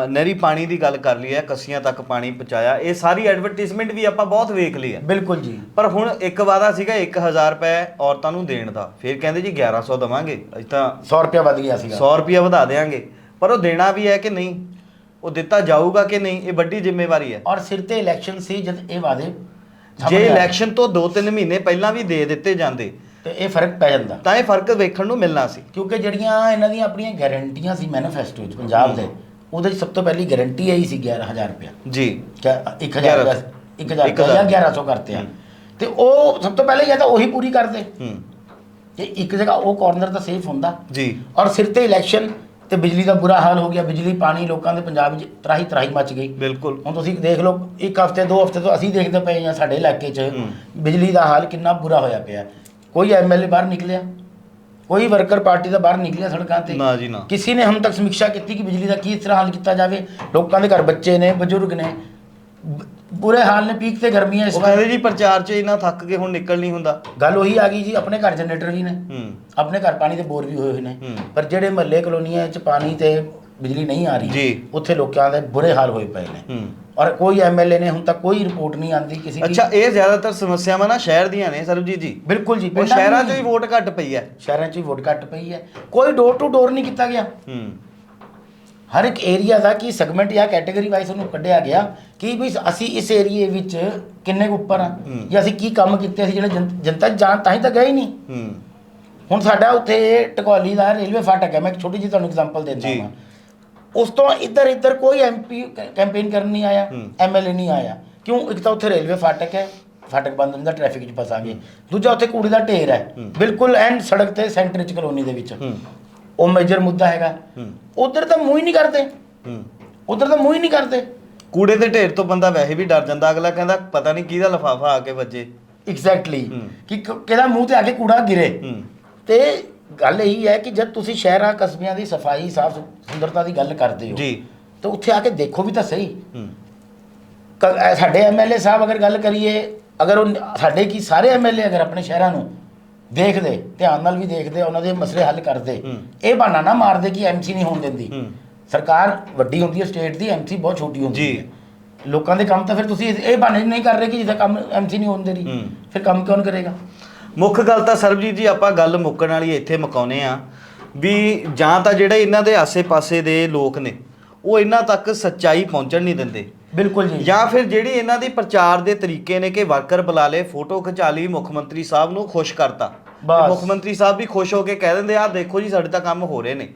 ਨਹਿਰੀ ਪਾਣੀ ਦੀ ਗੱਲ ਕਰ ਲਈ ਹੈ ਕੱਸੀਆਂ ਤੱਕ ਪਾਣੀ ਪਹੁੰਚਾਇਆ। ਇਹ ਸਾਰੀ ਐਡਵਰਟਾਈਜ਼ਮੈਂਟ ਵੀ ਆਪਾਂ ਬਹੁਤ ਵੇਖ ਲਈ ਹੈ। ਬਿਲਕੁਲ ਜੀ। ਪਰ ਹੁਣ ਇੱਕ ਵਾਦਾ ਸੀਗਾ 1000 ਰੁਪਏ ਔਰਤਾਂ ਨੂੰ ਦੇਣ ਦਾ। ਫਿਰ ਕਹਿੰਦੇ ਜੀ 1100 ਦਵਾਂਗੇ। ਅਸੀਂ ਤਾਂ 100 ਰੁਪਇਆ ਵੱਧ ਗਿਆ ਸੀਗਾ। 100 ਰੁਪਏ ਵਧਾ ਦੇਾਂਗੇ ਪਰ ਉਹ ਦੇਣਾ ਵੀ ਹੈ ਕਿ ਨਹੀਂ? ਉਹ ਦਿੱਤਾ ਜਾਊਗਾ ਕਿ ਨਹੀਂ? ਇਹ ਵੱਡੀ ਜ਼ਿੰਮੇਵਾਰੀ ਹੈ। ਔਰ ਸਿਰ ਤੇ ਇਲੈਕਸ਼ਨ ਸੀ ਜਦ ਇਹ ਵਾਅਦੇ ਜੇ। ਇਲੈਕਸ਼ਨ ਤੋਂ 2-3 ਮਹੀਨੇ ਪਹਿਲਾਂ ਵੀ ਦੇ ਦਿੱਤੇ ਜਾਂਦੇ ਤੇ ਇਹ ਫ਼ਰਕ ਪੈ ਜਾਂਦਾ। ਤਾਂ ਇਹ ਫ਼ਰਕ ਵੇਖਣ ਨੂੰ ਮਿਲਣਾ ਸੀ। ਕਿਉਂਕਿ ਜਿਹੜੀਆਂ ਇਹਨਾਂ ਦੀਆਂ ਆਪਣੀਆਂ ਗਾਰੰਟੀਆਂ ਸੀ ਮੈਨੀਫੈਸਟੋ ਵਿੱਚ ਪੰਜਾਬ ਦੇ ਉਹਦੇ ਸਭ ਤੋਂ ਪਹਿਲੀ ਗਾਰੰਟੀ ਆਈ ਸੀ 11000 ਰੁਪਇਆ। ਜੀ। ਕਿਆ? 1000 ਦਾ 1000 ਜਾਂ 1100 ਕਰਤੇ ਆ। ਤੇ ਉਹ ਸਭ ਤੋਂ ਪਹਿਲੇ ਜਾਂ ਤਾਂ ਉਹੀ ਪੂਰੀ ਕਰਦੇ। ਹੂੰ। ਤੇ ਇੱਕ ਜਗ੍ਹਾ ਉਹ ਕਾਰਨਰ ਤਾਂ ਸੇਫ ਹੁੰਦਾ। ਜੀ। ਔਰ ਸਿਰ ਤੇ ਇਲੈਕਸ਼ਨ ਤੇ ਬਿਜਲੀ ਦਾ ਬੁਰਾ ਹਾਲ ਹੋ ਗਿਆ। ਬਿਜਲੀ ਪਾਣੀ ਲੋਕਾਂ ਦੇ ਪੰਜਾਬ ਵਿੱਚ ਤਰਾਹੀ ਤਰਾਹੀ ਮਚ ਗਈ। ਬਿਲਕੁਲ। ਹੁਣ ਤੁਸੀਂ ਦੇਖ ਲਓ ਇੱਕ ਹਫ਼ਤੇ ਦੋ ਹਫ਼ਤੇ ਤੋਂ ਅਸੀਂ ਦੇਖਦੇ ਪਏ ਹਾਂ ਸਾਡੇ ਇਲਾਕੇ 'ਚ। ਬਿਜਲੀ ਦਾ ਹਾਲ ਕਿੰਨਾ ਬੁਰਾ ਹੋਇਆ ਪਿਆ। ਕੋਈ ਐਮਐਲਏ ਬਾਹਰ ਨਿਕਲਿਆ। ਕੋਈ ਵਰਕਰ ਪਾਰਟੀ ਦਾ ਬਾਹਰ ਨਿਕਲਿਆ ਸੜਕਾਂ ਤੇ। ਨਾ ਜੀ ਨਾ। ਕਿਸੇ ਨੇ ਹੁਣ ਤੱਕ ਸਮੀਖਿਆ ਕੀਤੀ ਕਿ ਬਿਜਲੀ ਦਾ ਕੀ ਇਸ ਤਰ੍ਹਾਂ ਹੱਲ ਕੀਤਾ ਜਾਵੇ? ਲੋਕਾਂ ਦੇ ਘਰ ਬੱਚੇ ਨੇ ਬਜ਼ੁਰਗ ਨੇ। ਬ- ਬੁਰੇ ਹਾਲ ਨੇ ਪੀਕ ਤੇ ਗਰਮੀਆਂ ਇਸ ਉਹ ਕਹਿੰਦੇ ਜੀ ਪ੍ਰਚਾਰ 'ਚ ਇਹਨਾਂ ਥੱਕ ਕੇ ਹੁਣ ਨਿਕਲ ਨਹੀਂ ਹੁੰਦਾ। ਗੱਲ ਉਹੀ ਆ ਗਈ ਜੀ ਆਪਣੇ ਘਰ ਜਨਰੇਟਰ ਵੀ ਨੇ। ਹੂੰ। ਆਪਣੇ ਘਰ ਪਾਣੀ ਦੇ ਬੋਰ ਵੀ ਹੋਏ ਹੋਏ ਨੇ। ਹੂੰ। ਪਰ ਜਿਹੜੇ ਮਹੱਲੇ ਕਲੋਨੀਆਂ 'ਚ ਪਾਣੀ ਤੇ ਬਿਜਲੀ ਨਹੀਂ ਆ ਰਹੀ ਜੀ। ਉੱਥੇ ਲੋਕਾਂ ਦੇ ਬੁਰੇ ਹਾਲ ਹੋਏ ਪਏ ਨੇ। ਹੂੰ। ਔਰ ਕੋਈ ਐਮਐਲਏ ਨੇ ਹੁਣ ਤੱਕ ਕੋਈ ਰਿਪੋਰਟ ਨਹੀਂ ਆਂਦੀ ਕਿਸੇ ਦੀ। ਅੱਛਾ ਇਹ ਜ਼ਿਆਦਾਤਰ ਸਮੱਸਿਆਵਾਂ ਨਾ ਸ਼ਹਿਰ ਦੀਆਂ ਨੇ ਸਰਬਜੀਤ ਜੀ। ਬਿਲਕੁਲ ਜੀ ਉਹ ਪਿੰਡਾਂ ਸ਼ਹਿਰਾਂ 'ਚ ਹੀ ਵੋਟ ਘੱਟ ਪਈ ਹੈ। ਸ਼ਹਿਰਾਂ 'ਚ ਹੀ ਵੋਟ ਘੱਟ ਪਈ ਹੈ। ਕੋਈ ਡੋਰ ਟੂ ਡੋਰ ਨਹੀਂ ਕੀਤਾ ਗਿਆ। ਹੂੰ। ਹਰ ਇੱਕ ਏਰੀਆ ਦਾ ਕੀ ਸੈਗਮੈਂਟ ਜਾਂ ਕੈਟਾਗਰੀ ਵਾਈਜ਼ ਉਹਨੂੰ ਕੱਢਿਆ ਗਿਆ ਕਿ ਵੀ ਅਸੀਂ ਇਸ ਏਰੀਏ ਵਿੱਚ ਕਿੰਨੇ ਕੁ ਉੱਪਰ ਆ। ਜਾਂ ਅਸੀਂ ਕੀ ਕੰਮ ਕੀਤੇ ਸੀ ਜਿਹੜੇ ਜਨ- ਜਨਤਾ ਜਾਣ ਤਾਂ ਹੀ ਤਾਂ ਗਏ ਹੀ ਨਹੀਂ। ਹੂੰ। ਹੁਣ ਸਾਡਾ ਉੱਥੇ ਟਕੌਲੀ ਦਾ ਰੇਲਵੇ ਫਾਟਕ ਹੈ ਮੈਂ ਇੱਕ ਛੋਟੀ ਜਿਹੀ ਤੁਹਾਨੂੰ ਐਗਜ਼ਾਮਪਲ ਦਿੰਦਾ ਜੀ। ਹਾਂ ਉਸ ਤੋਂ ਇੱਧਰ ਇੱਧਰ ਕੋਈ ਐਮਪੀ ਕੈਂਪੇਨ ਕਰਨ ਨਹੀਂ ਆਇਆ। ਐਮਐਲਏ ਨਹੀਂ ਆਇਆ। ਕਿਉਂ? ਇੱਕ ਤਾਂ ਉੱਥੇ ਰੇਲਵੇ ਫਾਟਕ ਹੈ ਫਾਟਕ ਬੰਦ ਹੁੰਦਾ ਟ੍ਰੈਫਿਕ 'ਚ ਫਸਾਂਗੇ। ਦੂਜਾ ਉੱਥੇ ਕੂੜੇ ਦਾ ਢੇਰ ਹੈ। ਬਿਲਕੁਲ ਐਂਡ ਸੜਕ ਤੇ ਸੈਂਟਰ 'ਚ ਕਲੋਨੀ ਦੇ ਵਿੱਚ। ਉਹ ਮੇਜਰ ਮੁੱਦਾ ਹੈਗਾ। ਉਧਰ ਤਾਂ ਮੂੰਹ ਹੀ ਨਹੀਂ ਕਰਦੇ। ਉਧਰ ਤਾਂ ਮੂੰਹ ਹੀ ਨਹੀਂ ਕਰਦੇ। ਕੂੜੇ ਦੇ ਢੇਰ ਤੋਂ ਬੰਦਾ ਵੈਸੇ ਵੀ ਡਰ ਜਾਂਦਾ। ਅਗਲਾ ਕਹਿੰਦਾ ਪਤਾ ਨਹੀਂ ਕਿਹਦਾ ਲਫਾਫਾ ਆ ਕੇ ਵੱਜੇ। ਐਗਜ਼ੈਕਟਲੀ। ਕਿ ਕਿਹਦਾ ਮੂੰਹ ਤੇ ਆ ਕੇ ਕੂੜਾ ਗਿਰੇ। ਤੇ ਗੱਲ ਇਹੀ ਹੈ ਕਿ ਜਦ ਤੁਸੀਂ ਸ਼ਹਿਰਾਂ ਕਸਬਿਆਂ ਦੀ ਸਫ਼ਾਈ ਸਾਫ਼ ਸੁੰਦਰਤਾ ਦੀ ਗੱਲ ਕਰਦੇ ਹੋ ਜੀ। ਤਾਂ ਉੱਥੇ ਆ ਕੇ ਦੇਖੋ ਵੀ ਤਾਂ ਸਹੀ। ਸਾਡੇ ਐਮਐਲਏ ਸਾਹਿਬ ਅਗਰ ਗੱਲ ਕਰੀਏ ਅਗਰ ਉਹ ਸਾਡੇ ਕੀ ਸਾਰੇ ਐਮਐਲਏ ਅਗਰ ਆਪਣੇ ਸ਼ਹਿਰਾਂ ਨੂੰ ਦੇਖਦੇ ਧਿਆਨ ਨਾਲ ਵੀ ਦੇਖਦੇ ਉਹਨਾਂ ਦੇ ਮਸਲੇ ਹੱਲ ਕਰਦੇ। ਇਹ ਬਹਾਨਾ ਨਾ ਮਾਰਦੇ ਕਿ ਐਮਸੀ ਨਹੀਂ ਹੋਣ ਦਿੰਦੀ। ਸਰਕਾਰ ਵੱਡੀ ਹੁੰਦੀ ਹੈ ਸਟੇਟ ਦੀ ਐਮਸੀ ਬਹੁਤ ਛੋਟੀ ਹੁੰਦੀ। ਹੈ। ਲੋਕਾਂ ਦੇ ਕੰਮ ਤਾਂ ਫਿਰ ਤੁਸੀਂ ਇਹ ਬਹਾਨੇ ਨਹੀਂ ਕਰ ਰਹੇ ਕਿ ਜਿਹਦਾ ਕੰਮ ਐਮਸੀ ਨਹੀਂ ਹੋਣ ਦੇ ਰਹੀ। ਫਿਰ ਕੰਮ ਕੌਣ ਕਰੇਗਾ? ਮੁੱਖ ਗੱਲ ਤਾਂ ਸਰਬਜੀਤ ਜੀ ਆਪਾਂ ਗੱਲ ਮੁੱਕਣ ਵਾਲੀ ਇੱਥੇ ਮੁਕਾਉਨੇ ਆ ਵੀ ਜਾਂ ਤਾਂ ਜਿਹੜੇ ਇਹਨਾਂ ਦੇ ਆਸੇ-ਪਾਸੇ ਦੇ ਲੋਕ ਨੇ ਉਹ ਇਹਨਾਂ ਤੱਕ ਸੱਚਾਈ ਪਹੁੰਚਣ ਨਹੀਂ ਦਿੰਦੇ। ਬਿਲਕੁਲ ਜੀ। ਜਾਂ ਫਿਰ ਜਿਹੜੀ ਇਹਨਾਂ ਦੀ ਪ੍ਰਚਾਰ ਦੇ ਤਰੀਕੇ ਨੇ ਕਿ ਵਰਕਰ ਬੁਲਾ ਲਏ ਫੋਟੋ ਖਿਚਾ ਲਈ ਮੁੱਖ ਮੰਤਰੀ ਸਾਹਿਬ ਨੂੰ ਖੁਸ਼ ਕਰਤਾ। ਤੇ। ਮੁੱਖ ਮੰਤਰੀ ਸਾਹਿਬ ਵੀ ਖੁਸ਼ ਹੋ ਕੇ ਕਹਿ ਦਿੰਦੇ ਆ ਦੇਖੋ ਜੀ ਸਾਡੇ ਤਾਂ ਕੰਮ ਹੋ ਰਹੇ ਨੇ।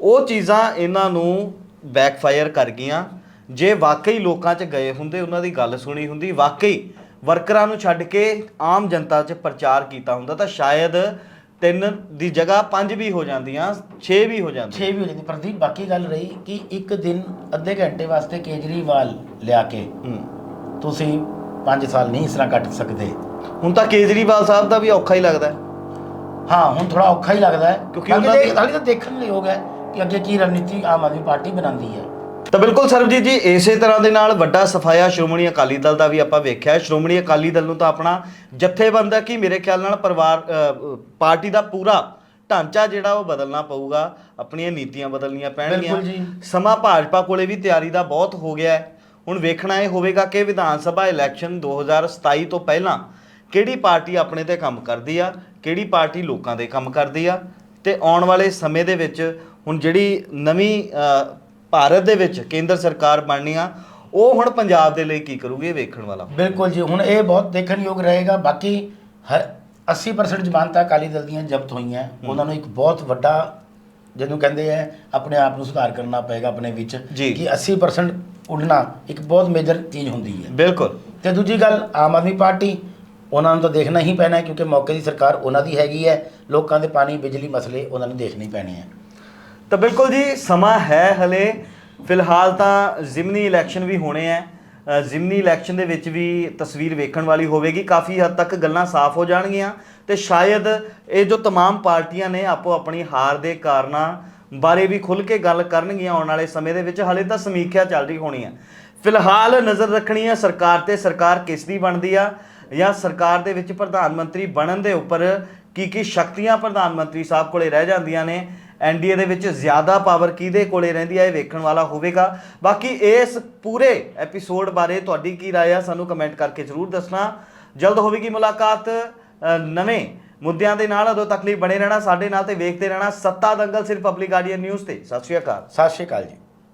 ਉਹ ਚੀਜ਼ਾਂ ਇਹਨਾਂ ਨੂੰ ਬੈਕਫਾਇਰ ਕਰ ਗਈਆਂ। ਜੇ ਵਾਕਈ ਲੋਕਾਂ 'ਚ ਗਏ ਹੁੰਦੇ ਉਹਨਾਂ ਦੀ ਗੱਲ ਸੁਣੀ ਹੁੰਦੀ ਵਾਕਈ ਵਰਕਰਾਂ ਨੂੰ ਛੱਡ ਕੇ ਆਮ ਜਨਤਾ 'ਚ ਪ੍ਰਚਾਰ ਕੀਤਾ ਹੁੰਦਾ ਤਾਂ ਸ਼ਾਇਦ ਤਿੰਨ ਦੀ ਜਗ੍ਹਾ ਪੰਜ ਵੀ ਹੋ ਜਾਂਦੀਆਂ 6 ਵੀ ਹੋ ਜਾਂਦੀਆਂ। 6 ਵੀ ਹੋ ਜਾਂਦੀ ਪ੍ਰਦੀਪ ਬਾਕੀ ਗੱਲ ਰਹੀ ਕਿ ਇੱਕ ਦਿਨ ਅੱਧੇ ਘੰਟੇ ਵਾਸਤੇ ਕੇਜਰੀਵਾਲ ਲਿਆ ਕੇ ਤੁਸੀਂ 5 ਸਾਲ ਨਹੀਂ ਇਸ ਤਰ੍ਹਾਂ ਕੱਟ ਸਕਦੇ। ਹੁਣ ਤਾਂ ਕੇਜਰੀਵਾਲ ਸਾਹਿਬ ਦਾ ਵੀ ਔਖਾ ਹੀ ਲੱਗਦਾ। ਹੈ ਹਾਂ ਹੁਣ ਥੋੜਾ ਔਖਾ ਹੀ ਲੱਗਦਾ ਹੈ। ਕਿਉਂਕਿ ਉਹਨਾਂ ਦੀ- ਹਾਲੇ ਤਾਂ ਦੇਖਣ ਲਈ ਹੋ ਗਿਆ ਕਿ ਅੱਗੇ ਕੀ ਰਣਨੀਤੀ ਆਮ ਆਦਮੀ ਪਾਰਟੀ ਬਣਾਉਂਦੀ ਹੈ। ਤਾਂ ਬਿਲਕੁਲ ਸਰਬਜੀਤ ਜੀ ਇਸੇ ਤਰ੍ਹਾਂ ਦੇ ਨਾਲ ਵੱਡਾ ਸਫਾਇਆ ਸ਼੍ਰੋਮਣੀ ਅਕਾਲੀ ਦਲ ਦਾ ਵੀ ਆਪਾਂ ਵੇਖਿਆ ਹੈ। ਸ਼੍ਰੋਮਣੀ ਅਕਾਲੀ ਦਲ ਨੂੰ ਤਾਂ ਆਪਣਾ ਜਥੇਬੰਦ ਹੈ ਕਿ ਮੇਰੇ ਖਿਆਲ ਨਾਲ ਪਰਿਵਾਰ ਪਾਰਟੀ ਦਾ ਪੂਰਾ ਢਾਂਚਾ ਜਿਹੜਾ ਉਹ ਬਦਲਣਾ ਪਊਗਾ ਆਪਣੀਆਂ ਨੀਤੀਆਂ ਬਦਲਣੀਆਂ ਪੈਣਗੀਆਂ। ਸਮਾਂ ਭਾਜਪਾ ਕੋਲੇ ਵੀ ਤਿਆਰੀ ਦਾ ਬਹੁਤ ਹੋ ਗਿਆ ਹੈ ਹੁਣ ਵੇਖਣਾ ਇਹ ਹੋਵੇਗਾ ਕਿ ਵਿਧਾਨ ਸਭਾ ਇਲੈਕਸ਼ਨ 2027 ਤੋਂ ਪਹਿਲਾਂ ਕਿਹੜੀ ਪਾਰਟੀ ਆਪਣੇ ਤੇ ਕੰਮ ਕਰਦੀ ਆ ਕਿਹੜੀ ਪਾਰਟੀ ਲੋਕਾਂ ਦੇ ਕੰਮ ਕਰਦੀ ਆ ਤੇ ਆਉਣ ਵਾਲੇ ਸਮੇਂ ਦੇ ਵਿੱਚ ਹੁਣ ਜਿਹੜੀ ਨਵੀਂ ਭਾਰਤ ਦੇ ਵਿੱਚ ਕੇਂਦਰ ਸਰਕਾਰ ਬਣਨੀ ਆ ਉਹ ਹੁਣ ਪੰਜਾਬ ਦੇ ਲਈ ਕੀ ਕਰੂਗੀ ਇਹ ਵੇਖਣ ਵਾਲਾ? ਬਿਲਕੁਲ ਜੀ ਹੁਣ ਇਹ ਬਹੁਤ ਦੇਖਣਯੋਗ ਰਹੇਗਾ ਬਾਕੀ ਹਰ 80% ਜ਼ਮਾਨਤਾਂ ਅਕਾਲੀ ਦਲ ਦੀਆਂ ਜ਼ਬਤ ਹੋਈਆਂ ਉਹਨਾਂ ਨੂੰ ਇੱਕ ਬਹੁਤ ਵੱਡਾ ਜਿਹਨੂੰ ਕਹਿੰਦੇ ਆ ਆਪਣੇ ਆਪ ਨੂੰ ਸੁਧਾਰ ਕਰਨਾ ਪਏਗਾ ਆਪਣੇ ਵਿੱਚ। ਕਿ 80% ਉੱਡਣਾ ਇੱਕ ਬਹੁਤ ਮੇਜਰ ਚੀਜ਼ ਹੁੰਦੀ ਹੈ। ਬਿਲਕੁਲ। ਤੇ ਦੂਜੀ ਗੱਲ ਆਮ ਆਦਮੀ ਪਾਰਟੀ ਉਹਨਾਂ ਨੂੰ ਤਾਂ ਦੇਖਣਾ ਹੀ ਪੈਣਾ ਕਿਉਂਕਿ ਮੌਕੇ ਦੀ ਸਰਕਾਰ ਉਹਨਾਂ ਦੀ ਹੈਗੀ ਹੈ ਲੋਕਾਂ ਦੇ ਪਾਣੀ ਬਿਜਲੀ ਮਸਲੇ ਉਹਨਾਂ ਨੂੰ ਦੇਖਣੇ ਪੈਣੇ ਹੈ ਤਾਂ ਬਿਲਕੁਲ ਜੀ ਸਮਾਂ ਹੈ ਹਲੇ ਫਿਲਹਾਲ ਤਾਂ ਜ਼ਿਮਨੀ ਇਲੈਕਸ਼ਨ ਵੀ ਹੋਣੇ ਆ ਅ, ਜ਼ਿਮਨੀ ਇਲੈਕਸ਼ਨ ਦੇ ਵਿੱਚ ਵੀ ਤਸਵੀਰ ਵੇਖਣ ਵਾਲੀ ਹੋਵੇਗੀ ਕਾਫੀ ਹੱਦ ਤੱਕ ਗੱਲਾਂ ਸਾਫ਼ ਹੋ ਜਾਣਗੀਆਂ ਤੇ ਸ਼ਾਇਦ ਇਹ ਜੋ तमाम ਪਾਰਟੀਆਂ ਨੇ ਆਪੋ ਆਪਣੀ ਹਾਰ ਦੇ ਕਾਰਨਾਂ ਬਾਰੇ ਵੀ ਖੁੱਲ ਕੇ ਗੱਲ ਕਰਨਗੀਆਂ ਆਉਣ ਵਾਲੇ ਸਮੇਂ ਦੇ ਵਿੱਚ ਹਲੇ ਤਾਂ ਸਮੀਖਿਆ ਚੱਲ ਰਹੀ ਹੋਣੀ ਆ ਫਿਲਹਾਲ ਨਜ਼ਰ ਰੱਖਣੀ ਹੈ ਸਰਕਾਰ ਤੇ ਸਰਕਾਰ ਕਿਸ ਦੀ ਬਣਦੀ ਆ ਜਾਂ ਸਰਕਾਰ ਦੇ ਵਿੱਚ ਪ੍ਰਧਾਨ ਮੰਤਰੀ ਬਣਨ ਦੇ ਉੱਪਰ ਕੀ ਕੀ ਸ਼ਕਤੀਆਂ ਪ੍ਰਧਾਨ ਮੰਤਰੀ ਸਾਹਿਬ ਕੋਲੇ ਰਹਿ ਜਾਂਦੀਆਂ ਨੇ ਐਨਡੀਏ ਦੇ ਵਿੱਚ ਜ਼ਿਆਦਾ ਪਾਵਰ ਕਿਹਦੇ ਕੋਲੇ ਰਹਿੰਦੀ ਹੈ ਇਹ ਵੇਖਣ ਵਾਲਾ ਹੋਵੇਗਾ ਬਾਕੀ ਇਸ ਪੂਰੇ ਐਪੀਸੋਡ ਬਾਰੇ ਤੁਹਾਡੀ ਕੀ رائے ਆ ਸਾਨੂੰ ਕਮੈਂਟ ਕਰਕੇ ਜਰੂਰ ਦੱਸਣਾ ਜਲਦ ਹੋਵੇਗੀ ਮੁਲਾਕਾਤ ਅ, ਨਵੇਂ ਮੁੱਦਿਆਂ ਦੇ ਨਾਲ ਉਦੋਂ ਤੱਕ ਲਈ ਬਣੇ ਰਹਿਣਾ ਸਾਡੇ ਨਾਲ ਤੇ ਵੇਖਦੇ ਰਹਿਣਾ ਸੱਤਾ ਦੰਗਲ ਸਿਰਫ ਪਬਲਿਕ ਗਾਰਡੀਅਨ ਨਿਊਜ਼ ਤੇ ਸਤਿ ਸ਼੍ਰੀ ਅਕਾਲ ਸਤਿ ਸ਼੍ਰੀ ਅਕਾਲ ਜੀ